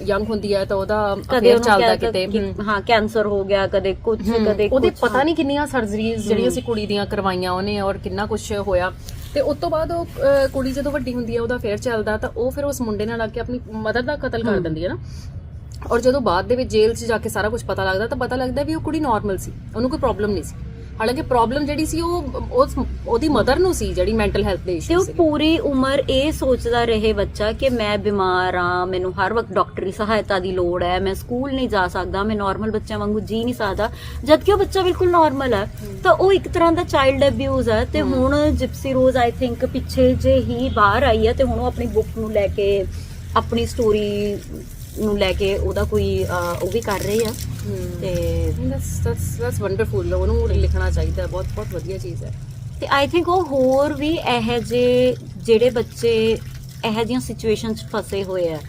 ਯੰਗ ਹੁੰਦੀ ਹੈ ਤਾਂ ਉਹਦਾ ਕਦੇ ਅਫੇਅਰ ਚੱਲਦਾ ਕਿਤੇ। ਹਾਂ ਕੈਂਸਰ ਹੋ ਗਿਆ ਕਦੇ ਕੁਝ ਕਦੇ ਉਹਦੇ ਪਤਾ। ਨਹੀਂ ਕਿੰਨੀਆਂ ਸਰਜਰੀਜ਼ ਜਿਹੜੀਆਂ ਸੀ ਕੁੜੀ ਦੀਆਂ ਕਰਵਾਈਆਂ ਉਹਨੇ ਔਰ ਕਿੰਨਾ ਕੁਝ ਹੋਇਆ। ਤੇ ਉਸ ਤੋਂ ਬਾਅਦ ਉਹ ਅਹ, ਕੁੜੀ ਜਦੋਂ ਵੱਡੀ ਹੁੰਦੀ ਹੈ ਉਹਦਾ ਫੇਰ ਚੱਲਦਾ ਤਾਂ ਉਹ ਫਿਰ ਉਸ ਮੁੰਡੇ ਨਾਲ ਆ ਕੇ ਆਪਣੀ ਮਦਰ ਦਾ ਕਤਲ ਕਰ। ਦਿੰਦੀ ਹੈ ਨਾ ਔਰ ਜਦੋਂ ਬਾਅਦ ਦੇ ਵਿੱਚ ਜੇਲ੍ਹ 'ਚ ਜਾ ਕੇ ਸਾਰਾ ਕੁਝ ਪਤਾ ਲੱਗਦਾ ਤਾਂ ਪਤਾ ਲੱਗਦਾ ਵੀ ਉਹ ਕੁੜੀ ਨਾਰਮਲ ਸੀ ਉਹਨੂੰ ਕੋਈ ਪ੍ਰੋਬਲਮ ਨਹੀਂ ਸੀ ਹਾਲਾਂਕਿ ਪ੍ਰੋਬਲਮ ਜਿਹੜੀ ਸੀ ਉਹ ਉਸ ਉਹਦੀ ਮਦਰ ਨੂੰ ਸੀ ਜਿਹੜੀ ਮੈਂਟਲ ਹੈਲਥ ਦੇ ਤੇ ਇਸ਼ੂ ਉਹ ਸੀ ਪੂਰੀ ਉਮਰ ਇਹ ਸੋਚਦਾ ਰਹੇ ਬੱਚਾ ਕਿ ਮੈਂ ਬਿਮਾਰ ਆ ਮੈਨੂੰ ਹਰ ਵਕਤ ਡਾਕਟਰੀ ਸਹਾਇਤਾ ਦੀ ਲੋੜ ਹੈ ਮੈਂ ਸਕੂਲ ਨਹੀਂ ਜਾ ਸਕਦਾ ਮੈਂ ਨਾਰਮਲ ਬੱਚਿਆਂ ਵਾਂਗੂ ਜੀ ਨਹੀਂ ਸਕਦਾ। ਜਦ ਕਿ ਉਹ ਬੱਚਾ ਬਿਲਕੁਲ ਨਾਰਮਲ ਹੈ ਤਾਂ ਉਹ ਇੱਕ ਤਰ੍ਹਾਂ ਦਾ ਚਾਈਲਡ ਅਬਿਊਜ਼ ਹੈ ਤੇ ਹੁਣ ਜਿਪਸੀ ਰੋਜ਼ ਆਈ ਥਿੰਕ ਪਿੱਛੇ ਜੇ ਹੀ ਬਾਹਰ ਆਈ ਹੈ ਤੇ ਹੁਣ ਉਹ ਆਪਣੀ ਬੁੱਕ ਨੂੰ ਲੈ ਕੇ ਆਪਣੀ ਸਟੋਰੀ ਨੂੰ ਲੈ ਕੇ ਉਹਦਾ ਕੋਈ ਅਹ, ਉਹ ਵੀ ਕਰ ਰਹੀ ਆ। ਤੇ ਦੈਟਸ ਦੈਟਸ ਦੈਟਸ ਵੰਡਰਫੁਲ ਉਹਨੂੰ ਲਿਖਣਾ ਚਾਹੀਦਾ। ਹੈ, ਬਹੁਤ ਬਹੁਤ ਵਧੀਆ ਚੀਜ਼ ਹੈ। ਤੇ ਆਈ ਥਿੰਕ ਉਹ ਹੋਰ ਵੀ ਇਹੋ ਜਿਹੇ ਜਿਹੜੇ ਬੱਚੇ ਇਹੋ ਜਿਹੀਆਂ ਸਿਚੁਏਸ਼ਨ 'ਚ ਫਸੇ ਹੋਏ ਆ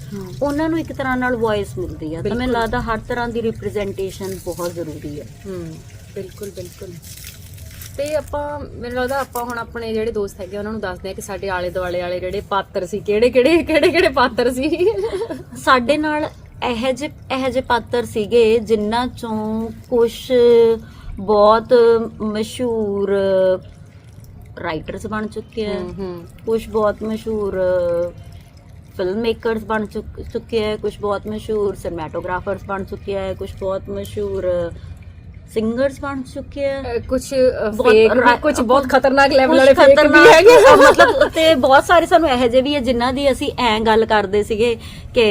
ਉਹਨਾਂ ਨੂੰ ਇੱਕ ਤਰ੍ਹਾਂ ਨਾਲ ਵੌਇਸ ਮਿਲਦੀ ਆ। ਤਾਂ ਮੈਨੂੰ ਬਿਲਕੁਲ। ਲੱਗਦਾ ਹਰ ਤਰ੍ਹਾਂ ਦੀ ਰਿਪਰੈਜ਼ੈਂਟੇਸ਼ਨ ਬਹੁਤ ਜ਼ਰੂਰੀ ਹੈ। ਹਮ ਬਿਲਕੁਲ ਬਿਲਕੁਲ। ਤੇ ਆਪਾਂ ਮੈਨੂੰ ਲੱਗਦਾ ਆਪਾਂ ਹੁਣ ਆਪਣੇ ਜਿਹੜੇ ਦੋਸਤ ਹੈਗੇ ਉਹਨਾਂ ਨੂੰ ਦੱਸਦੇ ਆ ਕਿ ਸਾਡੇ ਆਲੇ ਦੁਆਲੇ ਵਾਲੇ ਜਿਹੜੇ ਪਾਤਰ ਸੀ ਕਿਹੜੇ ਕਿਹੜੇ ਕਿਹੜੇ ਕਿਹੜੇ ਪਾਤਰ ਸੀ? ਸਾਡੇ ਨਾਲ ਇਹੋ ਜਿਹੇ ਇਹੋ ਜਿਹੇ ਪਾਤਰ ਸੀਗੇ ਜਿਨ੍ਹਾਂ ਚੋਂ ਕੁਝ ਬਹੁਤ ਮਸ਼ਹੂਰ ਰਾਈਟਰਸ ਬਣ ਚੁੱਕੇ ਆ। ਕੁਝ ਬਹੁਤ ਮਸ਼ਹੂਰ ਫਿਲਮ ਮੇਕਰਸ ਬਣ ਚੁੱਕ- ਹੈ ਕੁਝ ਬਹੁਤ ਮਸ਼ਹੂਰ ਸਿਨੇਮੈਟੋਗ੍ਰਾਫਰਸ ਬਣ ਚੁੱਕੇ ਹੈ ਕੁਝ ਬਹੁਤ ਮਸ਼ਹੂਰ ਸਿੰਗਰਸ ਬਣ ਚੁੱਕੇ ਹੈ ਕੁਝ ਫੇਕ ਰਾ- ਕੁਝ ਬਹੁਤ ਖਤਰਨਾਕ ਲੈਵਲ ਵਾਲੇ ਫੇਕ ਵੀ ਖਤਰਨਾਕ ਹੈਗੇ *laughs* ਮਤਲਬ ਤੇ ਬਹੁਤ ਸਾਰੇ ਸਾਨੂੰ ਇਹੋ ਜਿਹੇ ਵੀ ਹੈ ਜਿਨ੍ਹਾਂ ਦੀ ਅਸੀਂ ਐਂ ਗੱਲ ਕਰਦੇ ਸੀਗੇ ਕਿ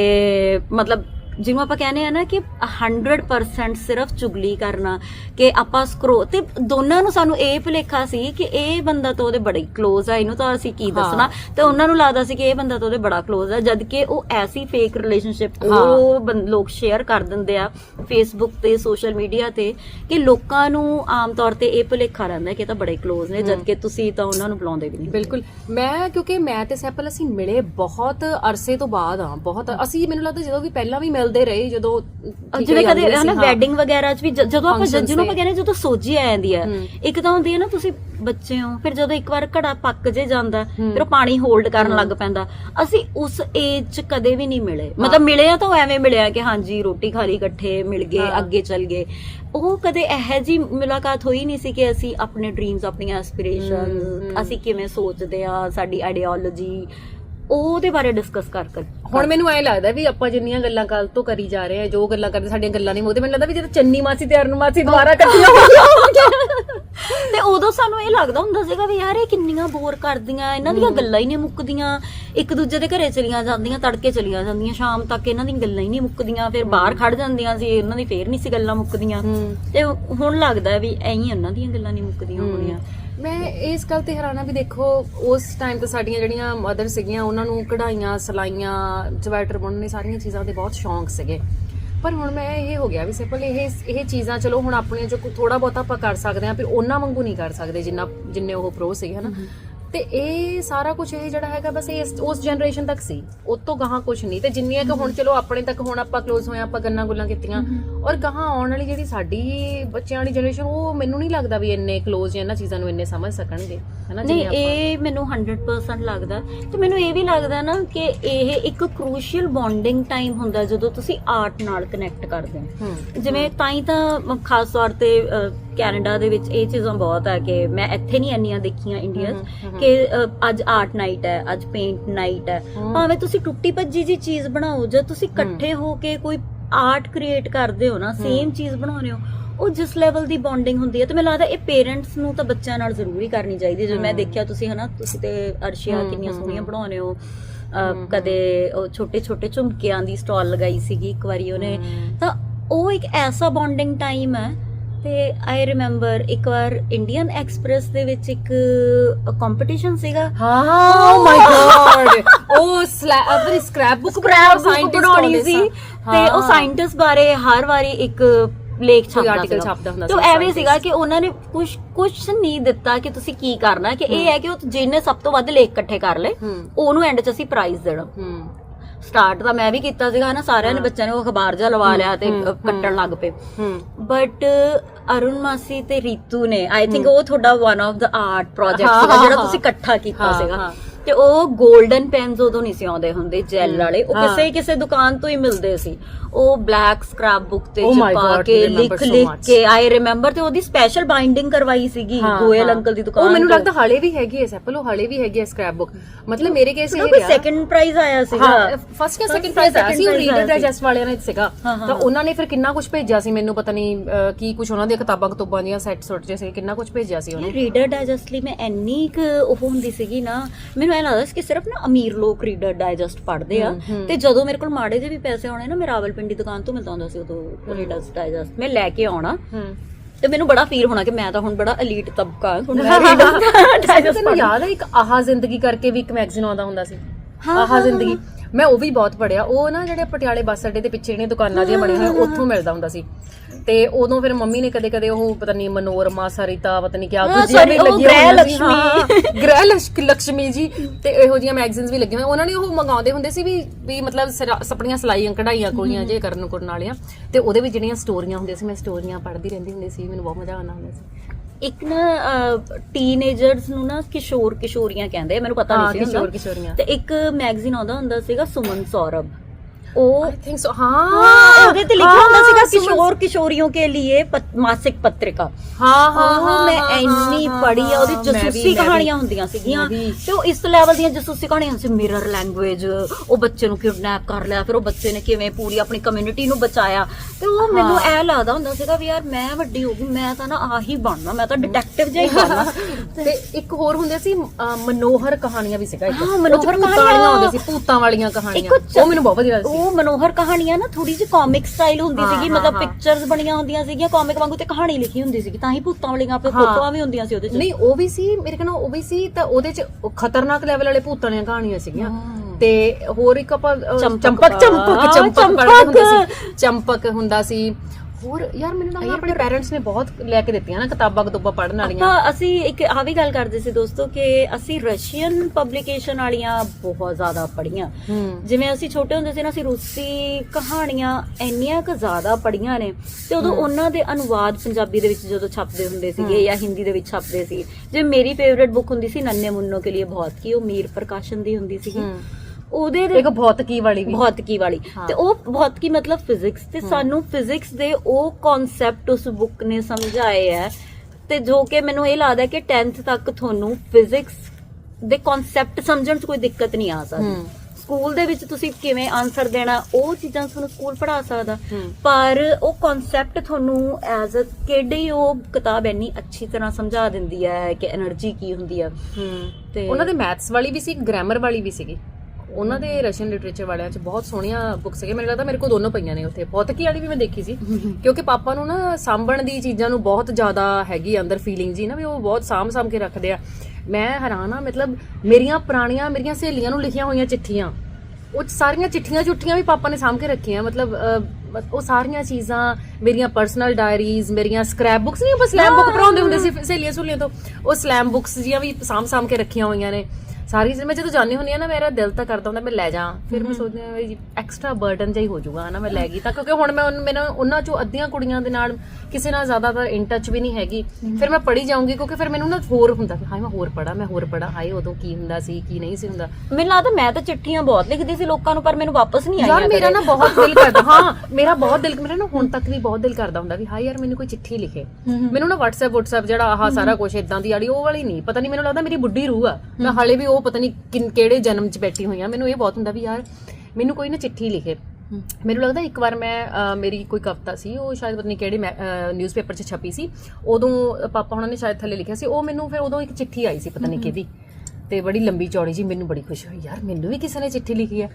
ਮਤਲਬ ਜਿਵੇਂ ਆਪਾਂ ਕਹਿੰਦੇ ਆ ਨਾ ਕਿ 100% ਸਿਰਫ ਚੁਗਲੀ ਕਰਨਾ ਕਿ ਆਪਾਂ ਸਕਰੋ ਤੇ ਦੋਨਾਂ ਨੂੰ ਸਾਨੂੰ ਇਹ ਭੁਲੇਖਾ ਸੀ ਕਿ ਇਹ ਬੰਦਾ ਤਾਂ ਉਹਦੇ ਬੜੇ ক্লোਜ਼ ਆ ਇਹਨੂੰ ਤਾਂ ਅਸੀਂ ਕੀ ਦੱਸਣਾ? ਤੇ ਉਹਨਾਂ ਨੂੰ ਲੱਗਦਾ ਸੀ ਕਿ ਇਹ ਬੰਦਾ ਤਾਂ ਉਹਦੇ ਬੜਾ ক্লোਜ਼ ਆ ਜਦ ਉਹ ਐਸੀ ਫੇਕ ਰਿਲੇਸ਼ਨਸ਼ਿਪ ਉਹ ਲੋਕ ਸ਼ੇਅਰ ਕਰ ਦਿੰਦੇ ਆ ਫੇਸਬੁੱਕ ਤੇ ਸੋਸ਼ਲ ਮੀਡੀਆ ਤੇ ਕਿ ਲੋਕਾਂ ਨੂੰ ਆਮ ਤੌਰ ਤੇ ਇਹ ਭੁਲੇਖਾ ਰਹਿੰਦਾ ਕਿ ਇਹ ਤਾਂ ਬੜੇ ਕਲੋਜ਼ ਨੇ ਜਦਕਿ ਤੁਸੀਂ ਤਾਂ ਉਹਨਾਂ ਨੂੰ ਬੁਲਾਉਂਦੇ ਵੀ ਨਹੀਂ। ਬਿਲਕੁਲ। ਮੈਂ ਕਿਉਂਕਿ ਮੈਂ ਤੇ ਸੈਪਲ ਅਸੀਂ ਮਿਲੇ ਬਹੁਤ ਅਰਸੇ ਤੋਂ ਬਾਅਦ ਆ ਬਹੁਤ। ਅਸੀਂ ਮੈਨੂੰ ਲੱਗਦਾ ਜਦੋਂ ਵੀ ਪਹਿਲਾਂ ਵੀ ਮਿਲਦੇ ਰਹੇ ਜਦੋਂ ਜਿਵੇਂ ਕਦੇ ਹਾਂ। ਵੈਡਿੰਗ ਵਗੈਰਾ 'ਚ ਵੀ ਜਦੋਂ ਆਪਾਂ ਆਪਾਂ ਤੇ। ਕਹਿੰਦੇ ਜਦੋਂ ਸੋਜੀ ਆ ਜਾਂਦੀ ਹੈ। ਇੱਕ ਤਾਂ ਹੁੰਦੀ ਹੈ ਨਾ ਤੁਸੀਂ ਬੱਚੇ ਹੋ ਫਿਰ ਜਦੋਂ ਇੱਕ ਵਾਰ ਘੜਾ ਪੱਕ ਜੇ ਜਾਂਦਾ। ਫਿਰ ਉਹ ਪਾਣੀ ਹੋਲਡ ਕਰਨ। ਲੱਗ ਪੈਂਦਾ ਅਸੀਂ ਉਸ ਏਜ 'ਚ ਕਦੇ ਵੀ ਨਹੀਂ ਮਿਲੇ ਮਤਲਬ ਮਿਲੇ ਆ ਤਾਂ ਐਵੇਂ ਮਿਲਿਆ ਕਿ ਹਾਂਜੀ ਰੋਟੀ ਖਾ ਲਈ ਇਕੱਠੇ ਮਿਲ ਗਏ। ਅੱਗੇ ਚੱਲ ਗਏ ਉਹ ਕਦੇ ਇਹੋ ਜੀ ਮੁਲਾਕਾਤ ਹੋਈ ਨਹੀਂ ਸੀ ਕਿ ਅਸੀਂ ਆਪਣੇ ਡ੍ਰੀਮਸ ਆਪਣੀਆਂ ਐਸਪੀਰੇਸ਼ਨਸ। ਅਸੀਂ ਕਿਵੇਂ ਸੋਚਦੇ ਆ ਸਾਡੀ ਆਈਡੀਓਲੋਜੀ ਉਹਦੇ ਬਾਰੇ ਡਿਸਕਸ ਕਰ ਕਰ। ਹੁਣ ਮੈਨੂੰ ਐ ਲੱਗਦਾ ਵੀ ਆਪਾਂ ਜਿੰਨੀਆਂ ਗੱਲਾਂ ਕੱਲ ਤੋਂ ਕਰੀ ਜਾ ਰਹੇ ਆ ਜੋ ਗੱਲਾਂ ਕਰਦੇ ਸਾਡੀਆਂ ਗੱਲਾਂ ਨਹੀਂ ਮੁੱਕਦੇ ਮੈਨੂੰ ਲੱਗਦਾ ਵੀ ਜਦੋਂ ਚੰਨੀ ਮਾਸੀ ਤੇ ਅਰਨ ਮਾਸੀ ਦੁਬਾਰਾ ਇਕੱਠੀਆਂ ਹੋਣਗੀਆਂ ਤੇ ਉਦੋਂ ਸਾਨੂੰ ਇਹ ਲੱਗਦਾ ਹੁੰਦਾ ਸੀਗਾ ਵੀ ਯਾਰ ਇਹ ਕਿੰਨੀਆਂ ਬੋਰ ਕਰਦੀਆਂ ਇਹਨਾਂ ਦੀਆਂ ਗੱਲਾਂ ਹੀ ਨਹੀਂ ਮੁੱਕਦੀਆਂ। ਇੱਕ ਦੂਜੇ ਦੇ ਘਰੇ ਚਲੀਆਂ ਜਾਂਦੀਆਂ ਤੜਕੇ ਚਲੀਆਂ ਜਾਂਦੀਆਂ ਸ਼ਾਮ ਤੱਕ ਇਹਨਾਂ ਦੀਆਂ ਗੱਲਾਂ ਹੀ ਨਹੀਂ ਮੁੱਕਦੀਆਂ ਫਿਰ ਬਾਹਰ ਖੜ ਜਾਂਦੀਆਂ ਸੀ ਇਹਨਾਂ ਦੀ ਫੇਰ ਨਹੀਂ ਸੀ ਗੱਲਾਂ ਮੁੱਕਦੀਆਂ। ਤੇ ਹੁਣ ਲੱਗਦਾ ਵੀ ਐਂ ਹੀ ਉਹਨਾਂ ਦੀਆਂ ਗੱਲਾਂ ਨਹੀਂ ਮੁੱਕਦੀਆਂ ਹੋਣੀਆਂ। ਮੈਂ ਇਸ ਗੱਲ ਤੇ ਹੈਰਾਨਾ ਵੀ ਦੇਖੋ, ਉਸ ਟਾਈਮ ਤੇ ਸਾਡੀਆਂ ਜਿਹੜੀਆਂ ਮਦਰ ਸੀਗੀਆਂ, ਉਹਨਾਂ ਨੂੰ ਕਢਾਈਆਂ, ਸਲਾਈਆਂ ਜਵੈਟਰ ਬੁਣਨੇ ਸਾਰੀਆਂ ਚੀਜ਼ਾਂ ਦੇ ਬਹੁਤ ਸ਼ੌਂਕ ਸੀਗੇ। ਪਰ ਹੁਣ ਮੈਂ ਇਹ ਹੋ ਗਿਆ ਵੀ ਸਿੰਪਲ ਇਹ ਇਹ ਚੀਜ਼ਾਂ, ਚਲੋ ਹੁਣ ਆਪਣੀਆਂ ਜੋ ਥੋੜਾ ਬਹੁਤਾ ਆਪਾਂ ਕਰ ਸਕਦੇ ਹਾਂ, ਵੀ ਉਹਨਾਂ ਵਾਂਗੂ ਨਹੀਂ ਕਰ ਸਕਦੇ ਜਿੰਨਾ ਜਿੰਨੇ ਉਹ ਪ੍ਰੋ ਸੀਗੇ, ਹਨਾ? ਤੇ ਇਹ ਸਾਰਾ ਕੁਝ ਇਹ ਜਿਹੜਾ ਹੈਗਾ ਬਸ ਇਹ ਉਸ ਜਨਰੇਸ਼ਨ ਤੱਕ ਸੀ। ਉਸ ਤੋਂ ਗਾਹਾਂ ਕੁਝ ਨਹੀਂ। ਤੇ ਜਿੰਨੀਆਂ ਕਿ ਹੁਣ ਚਲੋ ਆਪਣੇ ਤੱਕ ਹੁਣ ਆਪਾਂ ক্লোਜ਼ ਹੋਏ ਆਪਾਂ ਗੱਲਾਂ ਗੁੱਲਾਂ ਕੀਤੀਆਂ। ਔਰ ਗਾਹਾਂ ਆਉਣ ਵਾਲੀ ਜਿਹੜੀ ਸਾਡੀ ਬੱਚਿਆਂ ਵਾਲੀ ਜਨਰੇਸ਼ਨ ਉਹ ਮੈਨੂੰ ਨਹੀਂ ਲੱਗਦਾ ਵੀ ਇੰਨੇ ক্লোਜ਼ ਇਹਨਾਂ ਚੀਜ਼ਾਂ ਨੂੰ ਇੰਨੇ ਸਮਝ ਸਕਣਗੇ। ਹਨਾ ਜੀ ਨਹੀਂ ਇਹ ਮੈਨੂੰ 100% ਲੱਗਦਾ। ਤੇ ਮੈਨੂੰ ਇਹ ਵੀ ਲੱਗਦਾ ਨਾ ਕਿ ਇਹ ਇੱਕ ਕ੍ਰੂਸ਼ੀਅਲ ਬੌਂਡਿੰਗ ਟਾਈਮ ਹੁੰਦਾ ਜਦੋਂ ਤੁਸੀਂ ਆਰਟ ਨਾਲ ਕਨੈਕਟ ਕਰਦੇ ਹੋ। ਜਿਵੇਂ ਤਾਂ ਹੀ ਤਾਂ ਖਾਸ ਤੌਰ ਤੇ ਕੈਨੇਡਾ ਦੇ ਵਿੱਚ ਇਹ ਚੀਜ਼ਾਂ ਬਹੁਤ ਹੈ ਕਿ ਮੈਂ ਇੱਥੇ ਨਹੀਂ ਇੰਨੀਆਂ ਦੇਖੀਆਂ ਹਮ। ਕਿ ਅੱਜ ਆਰਟ ਨਾਈਟ ਹੈ ਅੱਜ ਪੇਂਟ ਨਾਈਟ ਹੈ। ਭਾਵੇਂ ਤੁਸੀਂ ਟੁੱਟੀ ਭੱਜੀ ਜੀ ਚੀਜ਼ ਬਣਾਓ ਜਦ ਤੁਸੀਂ ਇਕੱਠੇ ਹੋ ਕੇ ਕੋਈ ਆਰਟ ਕ੍ਰੀਏਟ ਕਰਦੇ ਹੋ ਨਾ ਸੇਮ ਚੀਜ਼ ਬਣਾਉਂਦੇ ਹੋ ਉਹ ਜਿਸ ਲੈਵਲ ਦੀ ਬੌਂਡਿੰਗ ਹੁੰਦੀ ਹੈ ਤੇ ਮੈਨੂੰ ਲੱਗਦਾ ਇਹ ਪੇਰੈਂਟਸ ਨੂੰ ਤਾਂ ਬੱਚਿਆਂ ਨਾਲ ਜ਼ਰੂਰੀ ਕਰਨੀ ਚਾਹੀਦੀ ਜਿਵੇਂ ਮੈਂ। ਦੇਖਿਆ ਤੁਸੀਂ ਹਨਾ ਤੁਸੀਂ ਤੇ ਅਰਸ਼ੀਆ ਕਿੰਨੀਆਂ ਸੋਹਣੀਆਂ। ਬਣਾਉਂਦੇ ਹੋ ਕਦੇ ਉਹ ਛੋਟੇ ਛੋਟੇ ਝੁਮਕਿਆਂ ਦੀ ਸਟਾਲ ਲਗਾਈ ਸੀਗੀ ਇੱਕ ਵਾਰੀ ਉਹਨੇ। ਤਾਂ ਉਹ ਇੱਕ ਐਸਾ ਬੌਂਡਿੰਗ ਟਾਈਮ ਹੈ ਤੇ ਆਈ ਰਿਮੈਂਬਰ ਇੱਕ ਵਾਰ ਇੰਡੀਅਨ ਐਕਸਪ੍ਰੈਸ ਦੇ ਵਿੱਚ ਇੱਕ ਕੰਪੀਟੀਸ਼ਨ ਸੀਗਾ। ਹਾਂ ਓ ਮਾਈ ਗॉड ਉਹ ਆਪਣੀ ਸਕ੍ਰੈਪ ਬੁੱਕ ਬਣਾਉਣੀ ਸੀ ਤੇ ਉਹ ਸਾਇੰਟਿਸਟ ਬਾਰੇ ਹਰ ਵਾਰੀ ਇੱਕ ਲੇਖ ਛਾਪਦਾ ਹੁੰਦਾ ਤੇ ਸੀ ਉਹ ਐਵੇਂ। ਸੀਗਾ ਕਿ ਉਹਨਾਂ ਨੇ ਕੁਝ ਕੁਝ ਨਹੀਂ ਦਿੱਤਾ ਕਿ ਤੁਸੀਂ ਕੀ ਕਰਨਾ ਕਿ ਇਹ ਹੈ। ਕਿ ਉਹ ਜਿਹਨੇ ਸਭ ਤੋਂ ਵੱਧ ਲੇਖ ਇਕੱਠੇ ਕਰ ਲਏ ਹੂੰ। ਉਹਨੂੰ ਐਂਡ 'ਚ ਅਸੀਂ ਪ੍ਰਾਈਜ਼ ਦੇਣਾ। ਹੂੰ। ਸਟਾਰਟ ਤਾਂ ਮੈਂ ਵੀ ਕੀਤਾ ਸੀਗਾ ਨਾ ਸਾਰਿਆਂ ਨੇ ਬੱਚਿਆਂ ਨੇ ਉਹ ਅਖਬਾਰ ਜਿਹਾ ਲਵਾ ਲਿਆ ਤੇ ਕੱਟਣ ਲੱਗ ਪਏ ਬਟ ਅਰੁਣ ਮਾਸੀ ਤੇ ਰੀਤੂ ਨੇ ਆਈ ਥਿੰਕ ਉਹ ਤੁਹਾਡਾ one of the art project ਸੀਗਾ ਜਿਹੜਾ। ਤੁਸੀਂ ਇਕੱਠਾ ਕੀਤਾ ਸੀਗਾ। ਤੇ ਉਹ 골ਡਨ ਪੈਨਸ ਉਦੋਂ ਨਹੀਂ ਸੀ ਆਉਂਦੇ ਹੁੰਦੇ ਜੈਲ ਵਾਲੇ ਉਹ। ਕਿਸੇ ਕਿਸੇ ਦੁਕਾਨ ਤੋਂ ਹੀ ਮਿਲਦੇ ਸੀ ਉਹ ਬਲੈਕ ਸਕ੍ਰੈਪ ਬੁੱਕ ਤੇ Oh my ਚਪਾ God, ਕੇ remember ਲਿਖ so ਲਿਖ much. ਕੇ ਆਈ ਰਿਮੈਂਬਰ ਤੇ ਉਹਦੀ ਸਪੈਸ਼ਲ ਬਾਈਂਡਿੰਗ ਕਰਵਾਈ ਸੀਗੀ ਹਾਂ, ਗੋਇਲ ਹਾਂ। ਅੰਕਲ ਦੀ ਦੁਕਾਨ ਉਹ ਮੈਨੂੰ ਤੋਂ। ਲੱਗਦਾ ਹਾਲੇ ਵੀ ਹੈਗੀ ਹੈ ਸੈਪਲ ਉਹ ਹਾਲੇ ਵੀ ਹੈਗੀ ਹੈ ਸਕ੍ਰੈਪ ਬੁੱਕ ਮਤਲਬ ਮੇਰੇ ਕੇਸ ਉਹਦਾ ਇਹ ਕੋਈ ਰਿਹਾ ਸੈਕੰਡ ਪ੍ਰਾਈਜ਼ ਆਇਆ ਸੀਗਾ ਹਾਂ ਫਸਟ ਜਾਂ ਸੈਕੰਡ ਪ੍ਰਾਈਜ਼ ਆਇਆ ਸੀ ਉਹ prize ਰੀਡਰ ਆਇਆ ਸੀ। ਡਾਈਜੈਸਟ ਵਾਲਿਆਂ ਨੇ ਸੀਗਾ ਹਾਂ, ਹਾਂ, ਤਾਂ। ਉਹਨਾਂ ਨੇ ਫਿਰ ਕਿੰਨਾ ਕੁਝ ਭੇਜਿਆ ਸੀ ਮੈਨੂੰ ਪਤਾ ਨਹੀਂ ਅਹ, ਕੀ ਕੁਝ ਉਹਨਾਂ ਦੀਆਂ ਕਿਤਾਬਾਂ ਕਤੂਬਾਂ ਦੀਆਂ ਸੈੱਟ ਸੁੱਟ ਜੇ ਸੀ ਕਿੰਨਾ ਕੁਝ ਭੇਜਿਆ ਸੀ ਉਹਨੇ ਰੀਡਰ ਡਾਈਜੈਸਟ ਲਈ ਮੈਂ ਇੰਨੀ ਕੁ ਉਹ ਹੁੰਦੀ ਸੀਗੀ ਨਾ ਮੈਨੂੰ ਐ ਲੱਗਦਾ ਸੀ ਕਿ ਸਿਰਫ ਨਾ ਅਮੀਰ ਲੋਕ ਰੀਡਰ ਡਾਈਜੈਸਟ ਪੜ੍ਹਦੇ ਆ। ਤੇ ਜਦੋਂ ਮੇਰੇ ਕੋਲ ਮਾੜੇ ਦੇ ਵੀ ਪੈਸੇ ਆਉਣੇ ਨਾ ਮੈਂ ਰਾਵਲਪਿੰਡੀ ਦੁਕਾਨ ਤੋਂ ਮਿਲਦਾ ਹੁੰਦਾ ਸੀ ਉਦੋਂ ਰੀਡਰ ਡਾਈਜੈਸਟ ਮੈਂ ਲੈ ਕੇ ਆਉਣਾ। ਤੇ ਮੈਨੂੰ ਬੜਾ ਫੀਲ ਹੋਣਾ ਕਿ ਮੈਂ ਤਾਂ ਹੁਣ ਬੜਾ ਐਲੀਟ ਤਬਕਾ ਹਾਂ, ਹੁਣ ਮੈਂ ਰੀਡਰ ਡਾਈਜੈਸਟ ਤੈਨੂੰ ਯਾਦ ਹੈ ਇੱਕ ਆਹਾ ਜ਼ਿੰਦਗੀ ਕਰਕੇ ਵੀ ਇੱਕ ਮੈਗਜ਼ੀਨ ਆਉਂਦਾ ਹੁੰਦਾ ਸੀ। ਆਹਾ ਜ਼ਿੰਦਗੀ। ਮੈਂ ਉਹ ਵੀ ਬਹੁਤ ਪੜਿਆ ਉਹ ਨਾ ਜਿਹੜੇ ਪਟਿਆਲੇ ਬੱਸ ਅੱਡੇ ਦੇ ਪਿੱਛੇ ਜਿਹੜੀਆਂ ਦੁਕਾਨਾਂ ਜਿਹੀਆਂ ਬਣੀਆਂ ਹੋਈਆਂ ਉੱਥੋਂ ਮਿਲਦਾ ਹੁੰਦਾ ਸੀ। ਤੇ ਉਦੋਂ ਫਿਰ ਮੰਮੀ ਨੇ ਕਦੇ ਕਦੇ ਉਹ ਪਤਾ ਨਹੀਂ ਮਨੋਰਮਾ ਸਰਿਤਾ ਪਤਾ ਨਹੀਂ ਕਿਆ ਦੂਜੀਆਂ sorry, ਵੀ ਉਹ ਲੱਗੀਆਂ ਗ੍ਰਹਿ ਹੋਈਆਂ ਗ੍ਰਹਿ ਲਕਸ਼- ਲਕਸ਼ਮੀ ਜੀ ਤੇ ਇਹੋ ਜਿਹੀਆਂ ਮੈਗਜ਼ੀਨਸ ਵੀ ਲੱਗੀਆਂ ਉਹਨਾਂ ਨੇ ਉਹ ਮੰਗਾਉਂਦੇ ਹੁੰਦੇ ਸੀ ਵੀ ਵੀ ਮਤਲਬ ਸਿਰਾ- ਸਲਾਈਆਂ ਕਢਾਈਆਂ ਕੋਈਆਂ ਜੇ ਕਰਨ ਕਰਨ ਵਾਲੀਆਂ। ਤੇ ਉਹਦੇ ਵਿੱਚ ਜਿਹੜੀਆਂ ਸਟੋਰੀਆਂ ਹੁੰਦੀਆਂ ਸੀ ਮੈਂ ਸਟੋਰੀਆਂ ਪੜ੍ਹਦੀ ਰਹਿੰਦੀ ਹੁੰਦੀ ਸੀ ਮੈਨੂੰ ਬਹੁਤ ਮਜ਼ਾ ਆਉਂਦਾ ਹੁੰਦਾ ਸੀ। ਇੱਕ ਨਾ ਟੀਨੇਜਰਸ ਨੂੰ ਨਾ ਕਿਸ਼ੋਰ ਕਿਸ਼ੋਰੀਆਂ ਕਹਿੰਦੇ ਮੈਨੂੰ ਪਤਾ ਨਹੀਂ ਸੀ ਕਿਸ਼ੋਰ ਕਿਸ਼ੋਰੀਆਂ। ਤੇ ਇੱਕ ਮੈਗਜ਼ੀਨ ਆਉਂਦਾ ਹੁੰਦਾ ਸੀਗਾ ਸੁਮਨ ਸੌਰਭ। ਉਹ ਆਈ ਥਿੰਕ ਸੋ ਹਾਂ ਉਹਦੇ ਤੇ ਲਿਖਿਆ ਹੁੰਦਾ ਸੀਗਾ ਕਿਸ਼ੋਰ ਕਿਸ਼ੋਰੀਆਂ ਕੇ ਲਈ ਮਾਸਿਕ ਪੱਤਰਿਕਾ। ਹਾਂ ਹਾਂ ਉਹ ਮੈਂ ਹਾਂ, ਪੜ੍ਹੀ ਆ ਉਹਦੀ ਜਸੂਸੀ। ਕਹਾਣੀਆਂ ਹੁੰਦੀਆਂ ਸੀਗੀਆਂ। ਤੇ ਉਹ ਇਸ ਲੈਵਲ ਦੀਆਂ ਜਸੂਸੀ ਕਹਾਣੀਆਂ ਸੀ ਮਿਰਰ ਲੈਂਗੁਏਜ ਉਹ ਬੱਚੇ ਨੂੰ ਕਿਡਨੈਪ ਕਰ ਲਿਆ ਫਿਰ ਉਹ ਬੱਚੇ ਨੇ ਕਿਵੇਂ ਪੂਰੀ ਆਪਣੀ ਕਮਿਊਨਿਟੀ ਨੂੰ ਬਚਾਇਆ। ਤੇ ਉਹ ਮੈਨੂੰ ਐ ਲੱਗਦਾ ਹੁੰਦਾ ਸੀਗਾ ਵੀ ਯਾਰ ਮੈਂ ਵੱਡੀ ਹੋ ਗਈ ਮੈਂ ਤਾਂ ਨਾ ਆਹੀ ਬਣਨਾ ਮੈਂ ਤਾਂ ਡਿਟੈਕਟਿਵ ਜਿਹਾ ਹੀ। ਬਣਨਾ ਤੇ ਇੱਕ ਹੋਰ ਹੁੰਦੇ ਸੀ ਮਨੋਹਰ ਕਹਾਣੀਆਂ ਵੀ ਸੀਗਾ ਇੱਕ। ਹਾਂ, ਮਨੋਹਰ ਕਹਾਣੀਆਂ। ਹੁੰਦੀਆਂ ਸੀ ਭੂਤਾਂ ਵਾਲੀਆਂ ਕਹਾਣੀਆਂ। ਉਹ ਮੈਨੂੰ ਬਹੁਤ ਵਧੀਆ ਲੱਗਦੀ ਸੀ। ਉਹ ਮਨੋਹਰ ਕਹਾਣੀਆਂ ਨਾ ਥੋੜੀ ਜਿਹੀ ਕਾਮਿਕ ਸਟਾਈਲ ਹੁੰਦੀ ਸੀਗੀ ਮਤਲਬ। ਪਿਕਚਰਸ ਬਣੀਆਂ ਹੁੰਦੀਆਂ ਸੀਗੀਆਂ ਕਾਮਿਕ ਵਾਂਗੂ ਤੇ ਕਹਾਣੀ ਲਿਖੀ ਹੁੰਦੀ ਸੀਗੀ ਤਾਂ ਹੀ ਭੂਤਾਂ ਵਾਲੀਆਂ ਆਪੇ। ਫੋਟੋਆਂ ਵੀ ਹੁੰਦੀਆਂ ਸੀ ਉਹਦੇ ਚ ਨਹੀਂ ਉਹ ਵੀ ਸੀ ਮੇਰੇ ਨਾਲ ਉਹ ਵੀ ਸੀ ਤਾਂ ਉਹਦੇ ਚ ਖਤਰਨਾਕ ਲੈਵਲ ਵਾਲੇ ਭੂਤਾਂ ਦੀਆਂ ਕਹਾਣੀਆਂ ਸੀਗੀਆਂ। ਤੇ ਹੋਰ ਇੱਕ ਆਪਾਂ ਚੰਪਕ ਚੰਪਕ ਚੰਪਕ ਪੜ੍ਹਦੇ ਹੁੰਦੇ। ਸੀ ਚੰਪਕ ਹੁੰਦਾ ਸੀ ਹੋਰ ਯਾਰ ਮੈਨੂੰ ਲੱਗਦਾ ਆਪਣੇ ਪੈਰੈਂਟਸ ਨੇ ਬਹੁਤ ਲੈ ਕੇ ਦਿੱਤੀਆਂ ਨਾ ਕਿਤਾਬਾਂ ਕਤੂਬਾਂ ਪੜ੍ਹਨ ਵਾਲੀਆਂ। ਆਪਾਂ ਅਸੀਂ ਇੱਕ ਆ ਵੀ ਗੱਲ ਕਰਦੇ ਸੀ ਦੋਸਤੋ ਕਿ ਅਸੀਂ ਰਸ਼ੀਅਨ ਪਬਲੀਕੇਸ਼ਨ ਵਾਲੀਆਂ ਬਹੁਤ ਜ਼ਿਆਦਾ ਪੜ੍ਹੀਆਂ। ਜਿਵੇਂ ਅਸੀਂ ਛੋਟੇ ਹੁੰਦੇ ਸੀ ਨਾ ਅਸੀਂ ਰੂਸੀ ਕਹਾਣੀਆਂ ਇੰਨੀਆਂ ਕੁ ਜ਼ਿਆਦਾ ਪੜ੍ਹੀਆਂ ਨੇ ਤੇ ਉਦੋਂ ਉਹਨਾਂ ਦੇ ਅਨੁਵਾਦ ਪੰਜਾਬੀ ਦੇ ਵਿੱਚ ਜਦੋਂ ਛਪਦੇ ਹੁੰਦੇ ਸੀਗੇ ਜਾਂ ਹਿੰਦੀ ਦੇ ਵਿੱਚ ਛਪਦੇ ਸੀ। ਜਿਵੇਂ ਮੇਰੀ ਫੇਵਰਿਟ ਬੁੱਕ ਹੁੰਦੀ ਸੀ ਨੰਨੇ ਮੁੰਨੋ ਕੇ ਲਈ ਬਹੁਤ ਕੀ ਉਹ ਮੀਰ ਪ੍ਰਕਾਸ਼ਨ ਦੀ ਹੁੰਦੀ ਸੀਗੀ। ਉਹਦੇ ਇੱਕ ਭੌਤਿਕੀ ਵਾਲੀ ਵੀ। ਭੌਤਿਕੀ ਵਾਲੀ। ਤੇ ਉਹ ਭੌਤਿਕੀ ਮਤਲਬ ਫਿਜ਼ਿਕਸ ਤੇ ਸਾਨੂੰ ਫਿਜ਼ਿਕਸ ਦੇ ਉਹ ਕਨਸੈਪਟ ਉਸ ਬੁੱਕ ਨੇ ਸਮਝਾਏ ਐ। ਤੇ ਜੋ ਕਿ ਮੈਨੂੰ ਇਹ ਲੱਗਦਾ ਕਿ 10th ਤੱਕ ਤੁਹਾਨੂੰ ਫਿਜ਼ਿਕਸ ਦੇ ਕਨਸੈਪਟ ਸਮਝਣ 'ਚ ਕੋਈ ਦਿੱਕਤ ਨਹੀਂ ਆ ਸਕਦੀ। ਸਕੂਲ ਦੇ ਵਿੱਚ ਤੁਸੀਂ ਕਿਵੇਂ ਆਨਸਰ ਦੇਣਾ ਉਹ ਚੀਜ਼ਾਂ ਤੁਹਾਨੂੰ ਸਕੂਲ ਪੜ੍ਹਾ ਸਕਦਾ। ਪਰ ਉਹ ਕਨਸੈਪਟ ਤੁਹਾਨੂੰ ਐਜ਼ ਅ ਕਿਡ ਉਹ ਕਿਤਾਬ ਇੰਨੀ ਅੱਛੀ ਤਰ੍ਹਾਂ ਸਮਝਾ ਦਿੰਦੀ ਹੈ ਕਿ એનર્ਜੀ ਕੀ ਹੁੰਦੀ ਆ ਤੇ ਉਹਨਾਂ ਦੇ ਮੈਥਸ ਵਾਲੀ ਵੀ ਸੀ ਗ੍ਰਾਮਰ ਵਾਲੀ ਵੀ ਸੀਗੀ। ਉਹਨਾਂ ਦੇ ਰਸ਼ੀਅਨ ਲਿਟਰੇਚਰ ਵਾਲਿਆਂ ਚ ਬਹੁਤ ਸੋਹਣੀਆਂ ਬੁੱਕਸ ਸੀਗੇ ਮੈਨੂੰ ਲੱਗਦਾ ਮੇਰੇ ਕੋਲ ਦੋਨੋਂ ਪਈਆਂ ਨੇ ਉੱਥੇ। ਭੌਤਿਕੀ ਵਾਲੀ ਵੀ ਮੈਂ ਦੇਖੀ ਸੀ। *laughs* ਕਿਉਂਕਿ ਪਾਪਾ ਨੂੰ ਨਾ ਸਾਂਭਣ ਦੀ ਚੀਜ਼ਾਂ ਨੂੰ ਬਹੁਤ ਜ਼ਿਆਦਾ ਹੈਗੀ ਅੰਦਰ ਫੀਲਿੰਗ ਜੀ ਨਾ ਵੀ ਉਹ ਬਹੁਤ ਸਾਂਭ ਸਾਂਭ ਕੇ ਰੱਖਦੇ ਆ। ਮੈਂ ਹੈਰਾਨ ਆ ਮਤਲਬ ਮੇਰੀਆਂ ਪੁਰਾਣੀਆਂ ਮੇਰੀਆਂ ਸਹੇਲੀਆਂ ਨੂੰ ਲਿਖੀਆਂ ਹੋਈਆਂ ਚਿੱਠੀਆਂ ਉਹ ਸਾਰੀਆਂ ਚਿੱਠੀਆਂ ਚੁੱਠੀਆਂ ਵੀ ਪਾਪਾ ਨੇ ਸਾਂਭ ਕੇ ਰੱਖੀਆਂ। ਮਤਲਬ ਉਹ ਸਾਰੀਆਂ ਚੀਜ਼ਾਂ ਮੇਰੀਆਂ ਪਰਸਨਲ ਡਾਇਰੀਜ਼ ਮੇਰੀਆਂ ਸਕ੍ਰੈਪ ਬੁੱਕਸ ਨਹੀਂ ਆਪਾਂ ਸਲੈਮ ਬੁੱਕ ਪੜਾਉਂਦੇ ਹੁੰਦੇ ਸੀ ਸਹੇਲੀਆਂ ਸੁਲੀਆਂ ਤੋਂ। ਉਹ ਸਲੈਮ ਬੁੱਕਸ ਜੀਆਂ ਵੀ ਸਾਂਭ ਸਾਂਭ ਕੇ ਰੱਖੀਆਂ ਹੋਈਆਂ ਨੇ। ਸਾਰੀ ਚੀਜ਼ਾਂ ਮੈਂ ਜਦੋਂ ਜਾਣੀ ਹੁੰਦੀ ਆ ਨਾ ਮੇਰਾ ਦਿਲ ਤਾਂ ਕਰਦਾ ਹੁੰਦਾ ਮੈਂ ਲੈ ਜਾ। ਫਿਰ ਮੈਂ ਸੋਚਦੀ ਆ ਵੀ ਐਕਸਟਰਾ ਬਰਡਨ ਜਿਹਾ ਹੀ ਹੋ ਜਾਊਗਾ ਨਾ ਮੈਂ ਲੈ ਗਈ ਤਾਂ। ਕਿਉਂਕਿ ਹੁਣ ਮੈਂ ਉਨ- ਮੈਨੂੰ ਉਹਨਾਂ ਚੋਂ ਅੱਧੀਆਂ ਕੁੜੀਆਂ ਦੇ ਨਾਲ ਕਿਸੇ ਨਾਲ ਜ਼ਿਆਦਾਤਰ ਇਨ ਟੱਚ ਵੀ ਨਹੀਂ ਹੈਗੀ। ਫਿਰ ਮੈਂ ਪੜ੍ਹੀ ਜਾਊਂਗੀ ਕਿਉਂਕਿ ਫਿਰ ਮੈਨੂੰ ਨਾ ਹੋਰ ਹੁੰਦਾ ਕਿ ਹਾਏ ਮੈਂ ਹੋਰ ਪੜਾ ਮੈਂ ਹੋਰ ਪੜਾ ਹਾਏ ਉਦੋਂ ਕੀ ਹੁੰਦਾ ਸੀ ਕੀ ਨਹੀਂ ਸੀ ਹੁੰਦਾ। ਮੈਨੂੰ ਲੱਗਦਾ ਮੈਂ ਤਾਂ ਚਿੱਠੀਆਂ ਬਹੁਤ ਲਿਖਦੀ ਸੀ ਲੋਕਾਂ ਨੂੰ ਪਰ ਮੈਨੂੰ ਵਾਪਸ ਨਹੀਂ ਆਈਆਂ ਯਾਰ ਮੇਰਾ ਕਦੇ। ਨਾ ਬਹੁਤ ਦਿਲ ਕਰਦਾ। ਹਾਂ ਮੇਰਾ ਬਹੁਤ ਦਿਲ ਮੇਰਾ ਨਾ ਹੁਣ ਤੱਕ ਵੀ ਬਹੁਤ ਦਿਲ ਕਰਦਾ ਹੁੰਦਾ ਵੀ ਹਾਏ ਯਾਰ ਮੈਨੂੰ ਕੋਈ ਚਿੱਠੀ ਲਿਖੇ। ਮੈਨੂੰ ਨਾ WhatsApp WhatsApp ਜਿਹੜਾ ਆਹ ਸਾਰਾ ਕੁਝ ਇਦਾਂ ਦੀ ਵਾਲੀ ਉਹ ਵਾਲੀ ਨਹੀਂ। ਪਤਾ ਨਹੀਂ ਮੈਨੂੰ ਲੱਗਦਾ ਮੇਰੀ ਬੁੱਢੀ ਰੂਹ ਆ। ਮੈਂ ਹਾਲੇ ਵੀ ਉਹ ਪਤਾ ਨਹੀਂ ਕਿਨ- ਕਿਹੜੇ ਜਨਮ 'ਚ ਬੈਠੀ ਹੋਈ ਆ ਮੈਨੂੰ ਇਹ ਬਹੁਤ ਹੁੰਦਾ ਵੀ ਯਾਰ ਮੈਨੂੰ ਕੋਈ ਨਾ ਚਿੱਠੀ ਲਿਖੇ। ਮੈਨੂੰ ਲੱਗਦਾ ਇੱਕ ਵਾਰ ਮੈਂ ਮੇਰੀ ਕੋਈ ਕਵਿਤਾ ਸੀ ਉਹ ਸ਼ਾਇਦ ਪਤਾ ਨਹੀਂ ਕਿਹੜੇ ਨਿਊਜ਼ਪੇਪਰ 'ਚ ਛਪੀ ਸੀ। ਉਦੋਂ ਪਾਪਾ ਹੁਣਾਂ ਨੇ ਸ਼ਾਇਦ ਥੱਲੇ ਲਿਖਿਆ ਸੀ। ਉਹ ਮੈਨੂੰ ਫਿਰ ਉਦੋਂ ਇੱਕ ਚਿੱਠੀ ਆਈ ਸੀ ਪਤਾ ਨਹੀਂ ਕਿਹਦੀ। ਤੇ ਬੜੀ ਲੰਬੀ ਚੌੜੀ ਜੀ ਮੈਨੂੰ ਬੜੀ ਖੁਸ਼ੀ ਹੋਈ ਯਾਰ ਮੈਨੂੰ ਵੀ ਕਿਸੇ ਨੇ ਚਿੱਠੀ ਲਿਖੀ ਹੈ?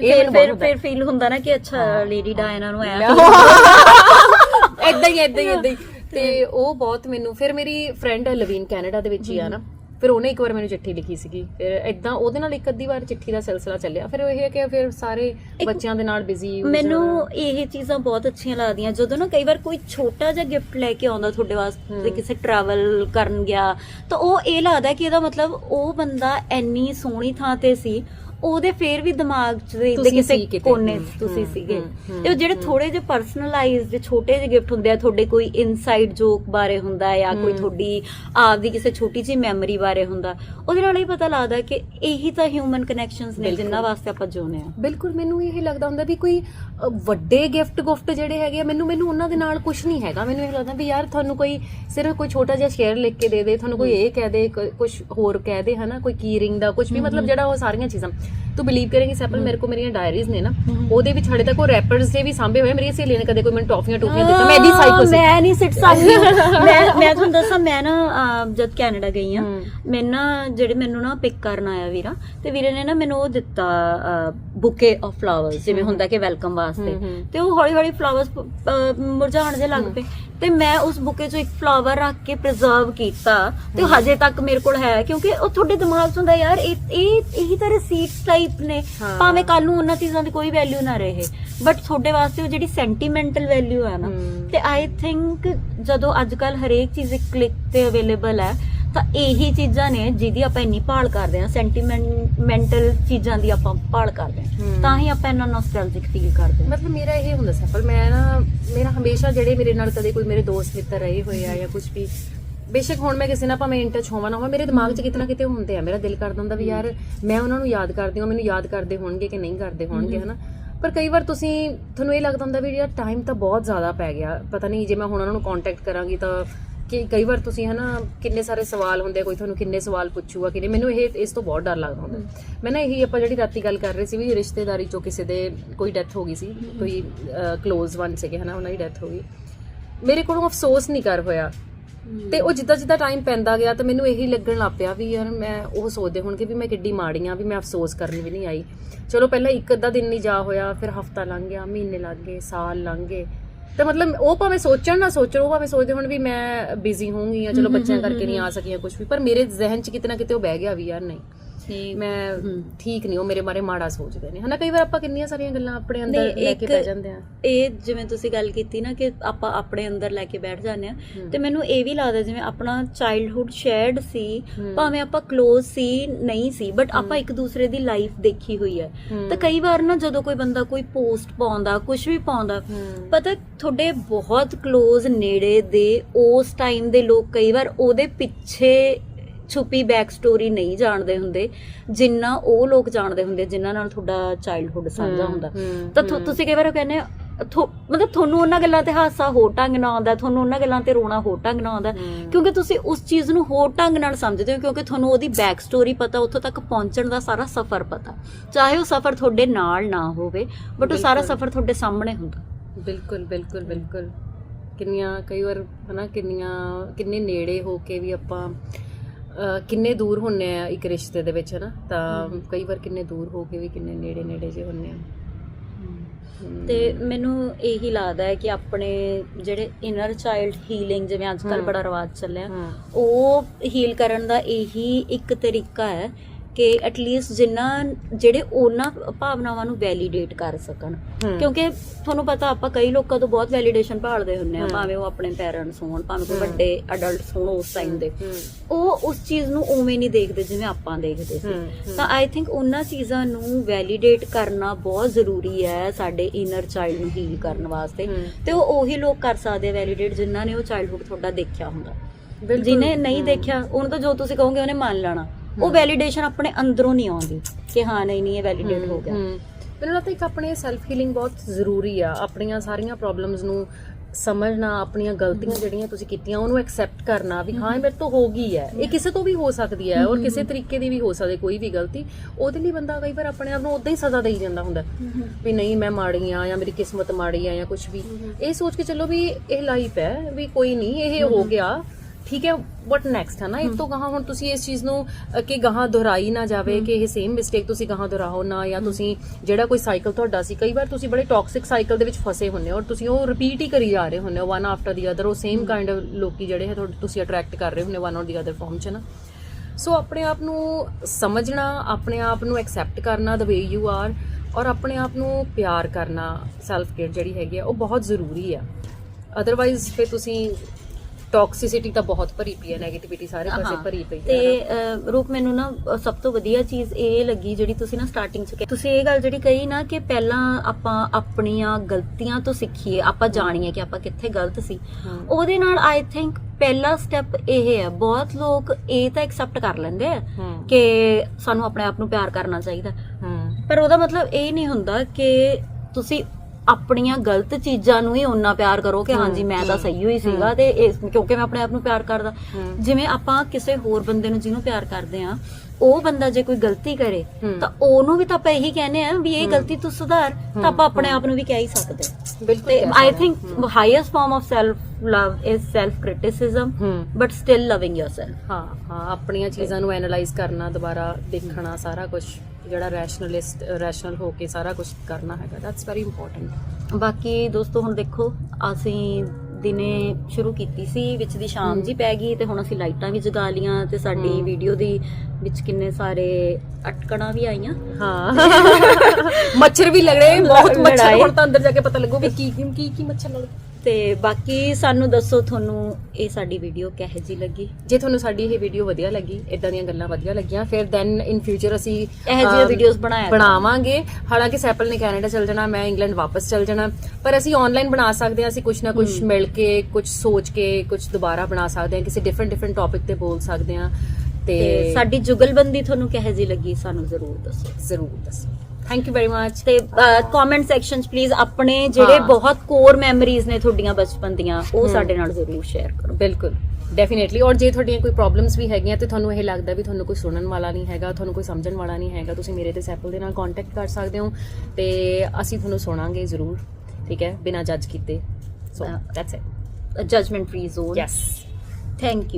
ਇਹ ਫਿਰ ਫਿਰ ਫੀਲ ਹੁੰਦਾ ਨਾ ਕਿ ਅੱਛਾ ਲੇਡੀ ਡਾਇਨਾ ਨੂੰ ਆਇਆ। *laughs* ਏਦਾਂ ਹੀ ਏਦਾਂ ਹੀ ਏਦਾਂ ਹੀ। ਤੇ ਉਹ ਬਹੁਤ ਮੈਨੂੰ ਫਿਰ ਮੇਰੀ ਫਰੈਂਡ ਲਵੀਨ ਕੈਨੇਡਾ ਦੇ ਵਿੱਚ ਹੀ ਆ ਨਾ। ਫਿਰ ਉਹਨੇ ਇੱਕ ਵਾਰ ਮੈਨੂੰ ਚਿੱਠੀ ਲਿਖੀ ਸੀਗੀ। ਫਿਰ ਏਦਾਂ ਉਹਦੇ ਨਾਲ ਇੱਕ ਅੱਧੀ ਵਾਰ ਚਿੱਠੀ ਦਾ ਸਿਲਸਿਲਾ ਚੱਲਿਆ। ਫਿਰ ਉਹ ਇਹ ਹੈ ਕਿ ਫਿਰ ਸਾਰੇ ਬੱਚਿਆਂ ਦੇ ਨਾਲ ਬਿਜ਼ੀ ਮੈਨੂੰ ਇਹ ਚੀਜ਼ਾਂ ਬਹੁਤ ਅੱਛੀਆਂ ਲੱਗਦੀਆਂ। ਜਦੋਂ ਨਾ ਕਈ ਵਾਰ ਕੋਈ ਛੋਟਾ ਜਿਹਾ ਗਿਫਟ ਲੈ ਕੇ ਆਉਂਦਾ ਤੁਹਾਡੇ ਵਾਸਤੇ ਕਿਸੇ ਟਰੈਵਲ ਕਰਨ ਗਿਆ ਤਾਂ ਉਹ ਇਹ ਲੱਗਦਾ ਕਿ ਇਹਦਾ ਮਤਲਬ ਉਹ ਬੰਦਾ ਇੰਨੀ ਸੋਹਣੀ ਥਾਂ ਤੇ ਸੀ ਉਹਦੇ ਫੇਰ ਵੀ ਦਿਮਾਗ 'ਚ ਦੇ ਤੁਸੀਂ ਕਿਸੇ ਕਿਤੇ। ਕੋਨੇ 'ਚ ਹਮ, ਤੁਸੀਂ ਹਮ, ਸੀਗੇ। ਹਮ, ਤੇ ਉਹ ਜਿਹੜੇ ਥੋੜੇ ਜਿਹੇ ਪਰਸਨਲਾਈਜ਼ਡ ਛੋਟੇ ਜਿਹੇ ਗਿਫਟ ਹੁੰਦੇ ਆ ਤੁਹਾਡੇ ਕੋਈ ਇਨਸਾਈਡ ਜੋਕ ਬਾਰੇ ਹੁੰਦਾ ਹੈ ਜਾਂ ਕੋਈ ਤੁਹਾਡੀ ਆਪਦੀ ਕਿਸੇ ਛੋਟੀ ਜਿਹੀ ਮੈਮਰੀ ਬਾਰੇ ਹੁੰਦਾ ਉਹਦੇ ਨਾਲ ਹੀ ਪਤਾ ਲੱਗਦਾ ਕਿ ਇਹੀ ਤਾਂ ਹਿਊਮਨ ਕਨੈਕਸ਼ਨਸ ਨੇ ਬਿਲਕੁਲ। ਜਿੰਨਾਂ ਵਾਸਤੇ ਆਪਾਂ ਜਿਉਂਦੇ ਆ। ਬਿਲਕੁਲ ਮੈਨੂੰ ਇਹ ਲੱਗਦਾ ਹੁੰਦਾ ਵੀ ਕੋਈ ਅ, ਵੱਡੇ ਗਿਫਟ ਗੁਫਟ ਜਿਹੜੇ ਹੈਗੇ ਆ, ਮੈਨੂੰ ਮੈਨੂੰ ਉਹਨਾਂ ਦੇ ਨਾਲ ਕੁਝ ਨਹੀਂ ਹੈਗਾ। ਮੈਨੂੰ ਇਹ ਲੱਗਦਾ ਵੀ ਯਾਰ ਤੁਹਾਨੂੰ ਕੋਈ ਸਿਰਫ ਕੋਈ ਛੋਟਾ ਜਿਹਾ ਸ਼ੇਅਰ ਲਿਖ ਕੇ ਦੇ ਦੇ ਤੁਹਾਨੂੰ ਕੋਈ ਇਹ ਕਹਿ ਦੇ ਕੁਝ ਹੋਰ ਕਹਿ ਦੇ ਹਨਾ ਕੋਈ ਕੀ ਰਿੰਗ ਦਾ ਕੁਝ ਵੀ ਮਤਲਬ ਜਿਹੜਾ ਉਹ ਸਾਰੀਆਂ ਚੀਜ਼ਾਂ। ਤੂੰ ਬਿਲੀਵ ਕਰੇਂਗੀ ਸੈਪਲ ਮੇਰੇ ਕੋ ਮੇਰੀਆਂ ਡਾਇਰੀਜ਼ ਨੇ ਨਾ ਉਹਦੇ ਵਿੱਚ ਹੜੇ ਤੱਕ ਉਹ ਰੈਪਰਸ ਦੇ ਵੀ ਸਾਂਭੇ ਹੋਏ ਮੇਰੀ ਸਹੇਲੀ ਨੇ ਕਦੇ ਕੋਈ ਮੈਨੂੰ ਟੌਫੀਆਂ ਟੋਫੀਆਂ ਦਿੱਤਾ ਮੈਂ ਇਹਦੀ ਸਾਈਕੋ ਸੀ। ਮੈਂ ਨਹੀਂ ਸਿੱਟ ਸਕਦੀ। *laughs* ਮੈਂ ਮੈਂ ਤੁਹਾਨੂੰ ਦੱਸਾਂ ਮੈਂ ਨਾ ਜਦ ਕੈਨੇਡਾ ਗਈ ਆ। ਮੈਂ ਨਾ ਜਿਹੜੇ ਮੈਨੂੰ ਨਾ ਪਿਕ ਕਰਨ ਆਇਆ ਵੀਰਾ ਤੇ ਵੀਰੇ ਨੇ ਨਾ ਮੈਨੂੰ ਉਹ ਦਿੱਤਾ ਬੁਕੇ ਆਫ ਫਲਾਵਰਸ ਜਿਵੇਂ ਹੁੰਦਾ ਕਿ ਵੈਲਕਮ ਵਾਸਤੇ। ਤੇ ਉਹ ਹੌਲੀ ਹੌਲੀ ਫਲਾਵਰਸ ਮੁਰਝਾਣ ਜੇ ਲੱਗ ਪਏ। ਤੇ ਮੈਂ ਉਸ ਬੁਕੇ ਚੋਂ ਇੱਕ ਫਲਾਵਰ ਰੱਖ ਕੇ ਪ੍ਰੀਜ਼ਰਵ ਕੀਤਾ ਤੇ ਉਹ ਹਜੇ ਤੱਕ ਮੇਰੇ ਕੋਲ ਹੈ ਕਿਉਂਕਿ ਉਹ ਤੁਹਾਡੇ ਦਿਮਾਗ 'ਚ ਹੁੰਦਾ ਯਾਰ ਇਹ ਇਹ ਇਹੀ ਤਾਂ ਰਸੀਟਸ ਟਾਈਪ ਨੇ। ਭਾਵੇਂ ਕੱਲ ਨੂੰ ਉਹਨਾਂ ਚੀਜ਼ਾਂ ਦੀ ਕੋਈ ਵੈਲਿਊ ਨਾ ਰਹੇ ਬਟ ਤੁਹਾਡੇ ਵਾਸਤੇ ਉਹ ਜਿਹੜੀ ਸੈਂਟੀਮੈਂਟਲ ਵੈਲਿਊ ਹੈ ਨਾ। ਤੇ ਆਈ ਥਿੰਕ ਜਦੋਂ ਅੱਜ ਕੱਲ ਹਰੇਕ ਚੀਜ਼ ਇੱਕ ਕਲਿੱਕ ਤੇ ਅਵੇਲੇਬਲ ਹੈ ਤਾਂ ਇਹੀ ਚੀਜ਼ਾਂ ਨੇ ਜਿਹਦੀ ਆਪਾਂ ਇੰਨੀ ਭਾਲ ਕਰਦੇ ਹਾਂ ਸੈਂਟੀਮੈਂਟਲ ਚੀਜ਼ਾਂ ਦੀ ਆਪਾਂ ਭਾਲ ਕਰਦੇ ਹਮ। ਤਾਂ ਹੀ ਆਪਾਂ ਇੰਨਾ ਨੋਸਟੈਲਜਿਕ ਫੀਲ ਕਰਦੇ ਮਤਲਬ ਮੇਰਾ ਇਹ ਹੁੰਦਾ ਸਫਲ ਮੈਂ ਨਾ ਮੇਰਾ ਹਮੇਸ਼ਾ ਜਿਹੜੇ ਮੇਰੇ ਨਾਲ ਕਦੇ ਕੋਈ ਮੇਰੇ ਦੋਸਤ ਮਿੱਤਰ ਰਹੇ ਹੋਏ ਆ ਜਾਂ ਕੁਝ ਵੀ ਬੇਸ਼ੱਕ ਹੁਣ ਮੈਂ ਕਿਸੇ ਨਾਲ ਭਾਵੇਂ ਇਨ ਟੱਚ ਹੋਵਾਂ ਨਾ ਹੋਵਾਂ ਮੇਰੇ ਦਿਮਾਗ 'ਚ ਕਿਤੇ ਨਾ ਕਿਤੇ ਹੁੰਦੇ ਆ। ਮੇਰਾ ਦਿਲ ਕਰਦਾ ਹੁੰਦਾ ਵੀ ਯਾਰ ਮੈਂ ਉਹਨਾਂ ਨੂੰ ਯਾਦ ਕਰਦੀ ਹਾਂ ਮੈਨੂੰ ਯਾਦ ਕਰਦੇ ਹੋਣਗੇ ਕਿ ਨਹੀਂ ਕਰਦੇ ਹੋਣਗੇ ਹਨਾ? ਪਰ ਕਈ ਵਾਰ ਤੁਸੀਂ ਤੁਹਾਨੂੰ ਇਹ ਲੱਗਦਾ ਹੁੰਦਾ ਵੀ ਯਾਰ ਟਾਈਮ ਤਾਂ ਬਹੁਤ ਜ਼ਿਆਦਾ ਪੈ ਗਿਆ। ਪਤਾ ਨਹੀਂ ਜੇ ਮੈਂ ਹੁਣ ਉਹਨਾਂ ਨੂੰ ਕੰਟੈਕਟ ਕਰਾਂਗੀ ਤਾਂ ਕਿ ਕਈ ਵਾਰ ਤੁਸੀਂ ਹਨਾ ਕਿੰਨੇ ਸਾਰੇ ਸਵਾਲ ਹੁੰਦੇ ਕੋਈ ਤੁਹਾਨੂੰ ਕਿੰਨੇ ਸਵਾਲ ਪੁੱਛੂਗਾ ਕਿ ਨਹੀਂ ਮੈਨੂੰ ਇਹ ਇਸ ਤੋਂ ਬਹੁਤ ਡਰ ਲੱਗਦਾ ਹੁੰਦਾ। ਮੈਂ ਨਾ ਇਹੀ ਆਪਾਂ ਜਿਹੜੀ ਰਾਤੀ ਗੱਲ ਕਰ ਰਹੇ ਸੀ ਵੀ ਰਿਸ਼ਤੇਦਾਰੀ ਚੋਂ ਕਿਸੇ ਦੇ ਕੋਈ ਡੈਥ ਹੋ ਗਈ ਸੀ ਕੋਈ ক্লোਜ਼ ਵਨ ਸੀਗੇ ਹਨਾ ਉਹਨਾਂ ਦੀ ਡੈਥ ਹੋ ਗਈ। ਮੇਰੇ ਕੋਲੋਂ ਅਫਸੋਸ ਨਹੀਂ ਕਰ ਹੋਇਆ। ਤੇ ਉਹ ਜਿੱਦਾਂ ਜਿੱਦਾਂ ਟਾਈਮ ਪੈਂਦਾ ਗਿਆ ਤੇ ਮੈਨੂੰ ਇਹੀ ਲੱਗਣ ਲੱਗ ਪਿਆ ਵੀ ਯਾਰ ਮੈਂ ਉਹ ਸੋਚਦੇ ਹੋਣਗੇ ਵੀ ਮੈਂ ਕਿੱਡੀ ਮਾੜੀ ਆ ਵੀ ਮੈਂ ਅਫਸੋਸ ਕਰਨ ਵੀ ਨਹੀਂ ਆਈ। ਚਲੋ ਪਹਿਲਾਂ ਇੱਕ ਅੱਧਾ ਦਿਨ ਨਹੀਂ ਜਾ ਹੋਇਆ ਫਿਰ ਹਫਤਾ ਲੰਘ ਗਿਆ ਮਹੀਨੇ ਲੱਗ ਗਏ ਸਾਲ ਲੰਘ ਗਏ। ਤੇ ਮਤਲਬ ਉਹ ਭਾਵੇਂ ਸੋਚਣ ਨਾ ਸੋਚਣ ਉਹ ਭਾਵੇਂ ਸੋਚਦੇ ਹੁਣ ਵੀ ਮੈਂ ਬਿਜ਼ੀ ਹੋਊਂਗੀ ਜਾਂ ਚਲੋ ਬੱਚਿਆਂ ਕਰਕੇ ਨਹੀਂ ਆ ਸਕੀ ਜਾਂ ਕੁਝ ਵੀ ਪਰ ਮੇਰੇ ਜ਼ਿਹਨ 'ਚ ਕਿਤੇ ਨਾ ਕਿਤੇ ਉਹ ਬਹਿ ਗਿਆ ਵੀ ਯਾਰ ਨਹੀਂ। ਕਿ ਮੈਂ ਠੀਕ ਨਹੀਂ ਉਹ ਮੇਰੇ ਬਾਰੇ ਮਾੜਾ ਸੋਚਦੇ ਨੇ। ਹਨਾ ਕਈ ਵਾਰ ਆਪਾਂ ਕਿੰਨੀਆਂ ਸਾਰੀਆਂ ਗੱਲਾਂ ਆਪਣੇ ਅੰਦਰ ਲੈ ਕੇ ਬਹਿ ਜਾਂਦੇ ਆ। ਇਹ ਜਿਵੇਂ ਤੁਸੀਂ ਗੱਲ ਕੀਤੀ ਨਾ ਕਿ ਆਪਾਂ ਆਪਣੇ ਅੰਦਰ ਲੈ ਕੇ ਬੈਠ ਜਾਂਦੇ ਆ ਤੇ ਮੈਨੂੰ ਇਹ ਵੀ ਲੱਗਦਾ ਜਿਵੇਂ ਆਪਣਾ ਚਾਈਲਡਹੂਡ ਸ਼ੇਅਰਡ ਸੀ ਭਾਵੇਂ ਆਪਾਂ ক্লোਜ਼ ਸੀ ਨਹੀਂ ਸੀ ਬਟ ਆਪਾਂ ਇੱਕ ਦੂਸਰੇ ਦੀ ਲਾਈਫ ਦੇਖੀ ਹੋਈ ਹੈ। ਤੇ ਕਈ ਵਾਰ ਨਾ ਜਦੋਂ ਕੋਈ ਬੰਦਾ ਕੋਈ ਪੋਸਟ ਪਾਉਂਦਾ ਕੁਝ ਵੀ ਪਾਉਂਦਾ ਪਤਾ ਤੁਹਾਡੇ ਬਹੁਤ ক্লোਜ਼ ਨੇੜੇ ਦੇ ਉਸ ਟਾਈਮ ਦੇ ਲੋਕ ਕਈ ਵਾਰ ਉਹਦੇ ਪਿੱਛੇ ਛੁਪੀ ਬੈਕ ਸਟੋਰੀ ਨਹੀਂ ਜਾਣਦੇ ਹੁੰਦੇ ਜਿੰਨਾ ਉਹ ਲੋਕ ਜਾਣਦੇ ਹੁੰਦੇ ਜਿਨ੍ਹਾਂ ਨਾਲ ਤੁਹਾਡਾ ਚਾਈਲਡਹੂਡ ਸਾਂਝਾ ਹੁੰਦਾ ਤਾਂ। ਤੁਸੀਂ ਕਈ ਵਾਰ ਕਹਿੰਦੇ ਮਤਲਬ ਤੁਹਾਨੂੰ ਉਹਨਾਂ ਗੱਲਾਂ ਤੇ ਹਾਸਾ ਹੋਰ ਢੰਗ ਨਾਲ ਆਉਂਦਾ ਤੁਹਾਨੂੰ ਉਹਨਾਂ ਗੱਲਾਂ ਤੇ ਰੋਣਾ ਹੋਰ ਢੰਗ ਨਾਲ ਆਉਂਦਾ। ਕਿਉਂਕਿ ਤੁਸੀਂ ਉਸ ਚੀਜ਼ ਨੂੰ ਹੋਰ ਢੰਗ ਨਾਲ ਸਮਝਦੇ ਹੋ ਕਿਉਂਕਿ ਤੁਹਾਨੂੰ ਉਹਦੀ ਬੈਕ ਸਟੋਰੀ ਪਤਾ ਉੱਥੋਂ ਤੱਕ ਪਹੁੰਚਣ ਦਾ ਸਾਰਾ ਸਫ਼ਰ ਪਤਾ ਚਾਹੇ ਉਹ ਸਫ਼ਰ ਤੁਹਾਡੇ ਨਾਲ ਨਾ ਹੋਵੇ ਬਟ ਉਹ ਸਾਰਾ। ਸਫ਼ਰ ਤੁਹਾਡੇ ਸਾਹਮਣੇ ਹੁੰਦਾ ਬਿਲਕੁਲ ਬਿਲਕੁਲ ਬਿਲਕੁਲ ਕਿੰਨੀਆਂ ਕਈ ਵਾਰ ਹਨਾ ਕਿੰਨੀਆਂ ਕਿੰਨੇ ਨੇੜੇ ਹੋ ਕੇ ਵੀ ਆਪਾਂ ਕਿੰਨੇ ਦੂਰ ਹੁੰਨੇ ਆ ਇੱਕ ਰਿਸ਼ਤੇ ਦੇ ਵਿੱਚ ਹਨਾ? ਤਾਂ ਕਈ ਵਾਰ ਕਿੰਨੇ ਦੂਰ ਹੋ ਕੇ ਵੀ ਕਿੰਨੇ ਨੇੜੇ ਨੇੜੇ ਜੇ ਹੁੰਨੇ ਆ। ਤੇ ਮੈਨੂੰ ਇਹੀ ਲੱਗਦਾ ਹੈ ਕਿ ਆਪਣੇ ਜਿਹੜੇ ਇਨਰ ਚਾਈਲਡ ਹੀਲਿੰਗ ਜਿਵੇਂ ਅੱਜ ਕੱਲ। ਬੜਾ ਰਿਵਾਜ ਚੱਲਿਆ ਹਾਂ ਉਹ ਹੀਲ ਕਰਨ ਦਾ ਇਹੀ ਇੱਕ ਤਰੀਕਾ ਹੈ ਕਿ ਐਟਲੀਸਟ ਜਿੰਨਾ ਜਿਹੜੇ ਉਹਨਾਂ ਭਾਵਨਾਵਾਂ ਨੂੰ ਵੈਲੀਡੇਟ ਕਰ ਸਕਣ। ਕਿਉਂਕਿ ਤੁਹਾਨੂੰ ਪਤਾ ਆਪਾਂ ਕਈ ਲੋਕਾਂ ਤੋਂ ਬਹੁਤ ਵੈਲੀਡੇਸ਼ਨ ਭਾਲਦੇ ਹੁੰਨੇ ਆ। ਭਾਵੇਂ ਉਹ ਆਪਣੇ ਪੈਰੈਂਟਸ ਹੋਣ ਭਾਵੇਂ ਕੋਈ। ਵੱਡੇ ਅਡਲਟਸ ਹੋਣ ਉਸ ਟਾਈਮ ਦੇ ਉਹ ਉਸ ਚੀਜ਼ ਨੂੰ ਉਵੇਂ ਨਹੀਂ ਦੇਖਦੇ ਜਿਵੇਂ ਆਪਾਂ ਦੇਖਦੇ ਸੀ। ਤਾਂ ਆਈ ਥਿੰਕ ਉਹਨਾਂ ਚੀਜ਼ਾਂ ਨੂੰ ਵੈਲੀਡੇਟ ਕਰਨਾ ਬਹੁਤ ਜ਼ਰੂਰੀ ਹੈ ਸਾਡੇ ਇਨਰ ਚਾਈਲਡ ਨੂੰ ਹੀਲ ਕਰਨ ਵਾਸਤੇ। ਤੇ ਉਹ ਉਹੀ ਲੋਕ ਕਰ ਸਕਦੇ ਆ ਵੈਲੀਡੇਟ ਜਿਨ੍ਹਾਂ ਨੇ ਉਹ ਚਾਈਲਡਹੂਡ ਤੁਹਾਡਾ ਦੇਖਿਆ ਹੁੰਦਾ। ਜਿਹਨੇ ਨਹੀਂ। ਦੇਖਿਆ ਉਹਨੂੰ ਤਾਂ ਜੋ ਤੁਸੀਂ ਕਹੋਗੇ ਉਹਨੇ ਮੰਨ ਲੈਣਾ ਉਹ ਵੈਲੀਡੇਸ਼ਨ ਆਪਣੇ ਅੰਦਰੋਂ ਨਹੀਂ ਆਉਂਦੀ ਕਿ ਹਾਂ ਨਹੀਂ ਨਹੀਂ ਇਹ ਵੈਲੀਡੇਟ ਹੋ ਗਿਆ। ਮੈਨੂੰ ਲੱਗਦਾ ਇੱਕ ਆਪਣੇ ਸੈਲਫ ਹੀਲਿੰਗ ਬਹੁਤ ਜ਼ਰੂਰੀ ਆ ਆਪਣੀਆਂ ਸਾਰੀਆਂ ਪ੍ਰੋਬਲਮਸ ਨੂੰ ਸਮਝਣਾ ਆਪਣੀਆਂ ਗਲਤੀਆਂ ਜਿਹੜੀਆਂ ਤੁਸੀਂ ਕੀਤੀਆਂ ਉਹਨੂੰ ਐਕਸੈਪਟ ਕਰਨਾ ਵੀ ਹਾਂ ਇਹ ਮੇਰੇ ਤੋਂ ਹੋ ਗਈ ਹੈ। ਇਹ ਕਿਸੇ ਤੋਂ ਵੀ ਹੋ ਸਕਦੀ ਹੈ ਔਰ ਕਿਸੇ ਤਰੀਕੇ ਦੀ ਵੀ ਹੋ ਸਕਦੀ ਕੋਈ ਵੀ ਗਲਤੀ। ਉਹਦੇ ਲਈ ਬੰਦਾ ਕਈ ਵਾਰ ਆਪਣੇ ਆਪ ਨੂੰ ਉਦਾਂ ਹੀ ਸਜ਼ਾ ਦੇਈ ਜਾਂਦਾ ਹੁੰਦਾ। ਵੀ ਨਹੀਂ ਮੈਂ ਮਾੜੀ ਆ ਜਾਂ ਮੇਰੀ ਕਿਸਮਤ ਮਾੜੀ ਆ ਜਾਂ ਕੁਝ ਵੀ। ਇਹ ਸੋਚ ਕੇ ਚੱਲੋ ਵੀ ਇਹ ਲਾਈਫ ਹੈ ਵੀ ਕੋਈ ਨਹੀਂ ਇਹ ਹੋ। ਗਿਆ। ਠੀਕ ਹੈ ਵਾਟ ਨੈਕਸਟ ਹੈ ਨਾ ਇਸ ਤੋਂ ਗਾਹਾਂ ਹੁਣ ਤੁਸੀਂ ਇਸ ਚੀਜ਼ ਨੂੰ ਕਿ ਗਾਹਾਂ ਦੁਹਰਾਈ ਨਾ ਜਾਵੇ ਕਿ ਇਹ ਸੇਮ ਮਿਸਟੇਕ ਤੁਸੀਂ ਗਾਹਾਂ ਦੁਹਰਾਓ ਨਾ ਜਾਂ ਤੁਸੀਂ ਜਿਹੜਾ ਕੋਈ ਸਾਈਕਲ ਤੁਹਾਡਾ ਸੀ ਕਈ ਵਾਰ ਤੁਸੀਂ ਬੜੇ ਟੌਕਸਿਕ ਸਾਈਕਲ ਦੇ ਵਿੱਚ ਫਸੇ ਹੁੰਦੇ ਹੋ ਔਰ ਤੁਸੀਂ ਉਹ ਰਿਪੀਟ ਹੀ ਕਰੀ ਜਾ ਰਹੇ ਹੁੰਦੇ ਹੋ ਵਨ ਆਫਟਰ ਦੀ ਅਦਰ ਉਹ ਸੇਮ ਕਾਈਂਡ ਆਫ ਲੋਕੀ ਜਿਹੜੇ ਹੈ ਤੁਹਾਡੇ- ਤੁਸੀਂ ਅਟਰੈਕਟ ਕਰ ਰਹੇ ਹੁੰਦੇ ਵਨ ਔਰ ਦੀ ਅਦਰ ਫਾਰਮ ਚ ਨਾ। ਸੋ ਆਪਣੇ ਆਪ ਨੂੰ ਸਮਝਣਾ ਆਪਣੇ ਆਪ ਨੂੰ ਐਕਸੈਪਟ ਕਰਨਾ ਦ ਵੇ ਯੂ ਆਰ ਔਰ ਆਪਣੇ ਆਪ ਨੂੰ ਪਿਆਰ ਕਰਨਾ ਸੈਲਫ ਕੇਅਰ ਜਿਹੜੀ ਹੈਗੀ ਆ ਉਹ ਬਹੁਤ ਜ਼ਰੂਰੀ ਆ। ਅਦਰਵਾਈਜ਼ ਫਿਰ ਤੁਸੀਂ ਟੌਕਸਿਸਿਟੀ ਤਾਂ ਬਹੁਤ ਭਰੀ ਪਈ ਹੈ 네ਗੇਟਿਵਿਟੀ ਸਾਰੇ ਪਾਸੇ ਹਾਂ। ਭਰੀ ਪਈ ਹੈ ਤੇ। ਅਹ, ਰੂਪ ਮੈਨੂੰ ਨਾ ਅਹ, ਸਭ ਤੋਂ ਵਧੀਆ ਚੀਜ਼ ਇਹ ਲੱਗੀ ਜਿਹੜੀ ਤੁਸੀਂ ਨਾ ਸਟਾਰਟਿੰਗ ਚ ਕਹੀ ਤੁਸੀਂ ਇਹ ਗੱਲ ਜਿਹੜੀ ਕਹੀ ਨਾ ਕਿ ਪਹਿਲਾਂ ਆਪਾਂ ਆਪਣੀਆਂ ਗਲਤੀਆਂ ਤੋਂ ਸਿੱਖੀਏ ਆਪਾਂ ਜਾਣੀਏ ਕਿ ਆਪਾਂ ਕਿੱਥੇ ਗਲਤ ਸੀ ਹਾਂ। ਉਹਦੇ ਨਾਲ ਆਈ ਥਿੰਕ ਪਹਿਲਾ ਸਟੈਪ ਇਹ ਹੈ ਬਹੁਤ ਲੋਕ ਇਹ ਤਾਂ ਐਕਸੈਪਟ ਕਰ ਲੈਂਦੇ ਆ ਹਾਂ ਕਿ ਸਾਨੂੰ ਆਪਣੇ ਆਪ ਨੂੰ ਪਿਆਰ ਕਰਨਾ ਚਾਹੀਦਾ ਪਰ ਉਹਦਾ ਮਤਲਬ ਇਹ ਨਹੀਂ ਹੁੰਦਾ ਕਿ ਤੁਸੀਂ ਆਪਣੀਆਂ ਗਲਤ ਚੀਜ਼ਾਂ ਨੂੰ ਹੀ ਓਨਾ ਪਿਆਰ ਕਰੋ ਕਿ ਹਾਂਜੀ ਮੈਂ ਤਾਂ ਸਹੀ ਹੋਈ ਸੀਗਾ ਤੇ ਇਸ ਕਿਉਂਕਿ ਮੈਂ ਆਪਣੇ ਆਪ ਨੂੰ ਪਿਆਰ ਕਰਦਾ। ਜਿਵੇਂ ਆਪਾਂ ਕਿਸੇ ਹੋਰ ਬੰਦੇ ਨੂੰ ਜਿਹਨੂੰ ਪਿਆਰ ਕਰਦੇ ਆ ਉਹ ਬੰਦਾ ਜੇ ਕੋਈ ਗਲਤੀ ਕਰੇ। ਤਾਂ ਉਹਨੂੰ ਵੀ ਤਾਂ ਆਪਾਂ ਇਹੀ ਕਹਿੰਦੇ ਆ ਵੀ ਇਹ ਗਲਤੀ ਤੂੰ ਸੁਧਾਰ ਤਾਂ ਆਪਾਂ ਆਪਣੇ ਆਪ ਨੂੰ ਵੀ ਕਹਿ ਹੀ ਸਕਦੇ। ਬਿਲਕੁਲ I think highest form of self love is self criticism but still loving yourself ਹਾਂ ਹਾਂ ਆਪਣੀਆਂ ਚੀਜ਼ਾਂ ਨੂੰ ਐਨਾਲਾਈਜ਼ ਕਰਨਾ ਦੁਬਾਰਾ ਦੇਖਣਾ ਸਾਰਾ ਕੁਝ ਜਿਹੜਾ ਰੈਸ਼ਨਲਿਸਟ ਰੈਸ਼ਨਲ ਹੋ ਕੇ ਸਾਰਾ ਕੁਝ ਕਰਨਾ ਹੈਗਾ ਦੈਟਸ ਵੈਰੀ ਇੰਪੋਰਟੈਂਟ ਬਾਕੀ ਦੋਸਤੋ ਹੁਣ ਦੇਖੋ ਅਸੀਂ ਦਿਨੇ ਸ਼ੁਰੂ ਕੀਤੀ ਸੀ ਵਿੱਚ ਦੀ ਸ਼ਾਮ ਜੀ ਪੈ ਗਈ ਤੇ ਹੁਣ ਅਸੀਂ ਲਾਈਟਾਂ ਵੀ ਜਗਾ ਲੀਆਂ ਤੇ ਸਾਡੀ। ਵੀਡੀਓ ਦੀ ਵਿੱਚ ਕਿੰਨੇ ਸਾਰੇ ਅਟਕਣਾਂ ਵੀ ਆਈਆਂ ਹਾਂ *laughs* ਮੱਛਰ ਵੀ ਰਹੇ ਬਹੁਤ ਮੱਛਰ। ਹੁਣ ਤਾਂ ਅੰਦਰ ਜਾ ਕੇ ਪਤਾ ਲੱਗੂ ਵੀ ਕੀ ਕੀ ਮੱਛਰ ਲੱਗ ਤੇ ਬਾਕੀ ਸਾਨੂੰ ਦੱਸੋ ਤੁਹਾਨੂੰ ਇਹ ਸਾਡੀ ਵੀਡੀਓ ਕਿਹੋ ਜੀ ਲੱਗੀ? ਜੇ ਤੁਹਾਨੂੰ ਸਾਡੀ ਇਹ ਵੀਡੀਓ ਵਧੀਆ ਲੱਗੀ ਇਦਾਂ ਦੀਆਂ ਗੱਲਾਂ ਵਧੀਆ ਲੱਗੀਆਂ ਫਿਰ ਦੈਨ ਇਨ ਫਿਊਚਰ ਅਸੀਂ ਇਹੋ ਜਿਹੀਆਂ videos ਬਣਾਇਆ। ਬਣਾਵਾਂਗੇ। ਹਾਲਾਂਕਿ ਸੈਪਲ ਨੇ ਕੈਨੇਡਾ ਚਲ ਜਾਣਾ ਮੈਂ ਇੰਗਲੈਂਡ ਵਾਪਸ ਚਲ ਜਾਣਾ ਪਰ ਅਸੀਂ ਆਨਲਾਈਨ ਬਣਾ ਸਕਦੇ ਹਾਂ ਅਸੀਂ ਕੁਝ ਨਾ ਕੁਝ ਮਿਲ ਕੇ ਕੁਝ ਸੋਚ ਕੇ ਕੁਝ ਦੁਬਾਰਾ ਬਣਾ ਸਕਦੇ ਹਾਂ ਕਿਸੇ ਡਿਫਰੈਂਟ ਡਿਫਰੈਂਟ ਟੌਪਿਕ ਤੇ ਬੋਲ ਸਕਦੇ ਹਾਂ ਤੇ ਤੇ ਸਾਡੀ ਜੁਗਲਬੰਦੀ ਤੁਹਾਨੂੰ ਕਿਹੋ ਜੀ ਲੱਗੀ ਸਾਨੂੰ ਜ਼ਰੂਰ ਦੱਸੋ। ਜ਼ਰੂਰ ਦੱਸੋ। ਥੈਂਕ ਯੂ ਵੈਰੀ ਮਚ ਤੇ ਕਮੈਂਟ ਸੈਕਸ਼ਨ 'ਚ ਪਲੀਜ਼ ਆਪਣੇ ਜਿਹੜੇ। ਬਹੁਤ ਕੋਰ ਮੈਮਰੀਜ਼ ਨੇ ਤੁਹਾਡੀਆਂ ਬਚਪਨ ਦੀਆਂ ਉਹ। ਸਾਡੇ ਨਾਲ ਜ਼ਰੂਰ ਸ਼ੇਅਰ ਕਰੋ। ਬਿਲਕੁਲ ਡੈਫੀਨਿਟਲੀ ਔਰ ਜੇ ਤੁਹਾਡੀਆਂ ਕੋਈ ਪ੍ਰੋਬਲਮਸ ਵੀ ਹੈਗੀਆਂ ਤੇ ਤੁਹਾਨੂੰ ਇਹ ਲੱਗਦਾ ਵੀ ਤੁਹਾਨੂੰ ਕੋਈ ਸੁਣਨ ਵਾਲਾ ਨਹੀਂ ਹੈਗਾ ਤੁਹਾਨੂੰ ਕੋਈ ਸਮਝਣ ਵਾਲਾ ਨਹੀਂ ਹੈਗਾ ਤੁਸੀਂ ਮੇਰੇ ਤੇ ਸੈਪਲ ਦੇ ਨਾਲ ਕੰਟੈਕਟ ਕਰ ਸਕਦੇ ਹੋ ਤੇ ਅਸੀਂ ਤੁਹਾਨੂੰ ਸੁਣਾਂਗੇ ਜ਼ਰੂਰ ਠੀਕ ਹੈ? ਬਿਨਾਂ ਜੱਜ ਕੀਤੇ। So. That's it judgement free zone yes thank you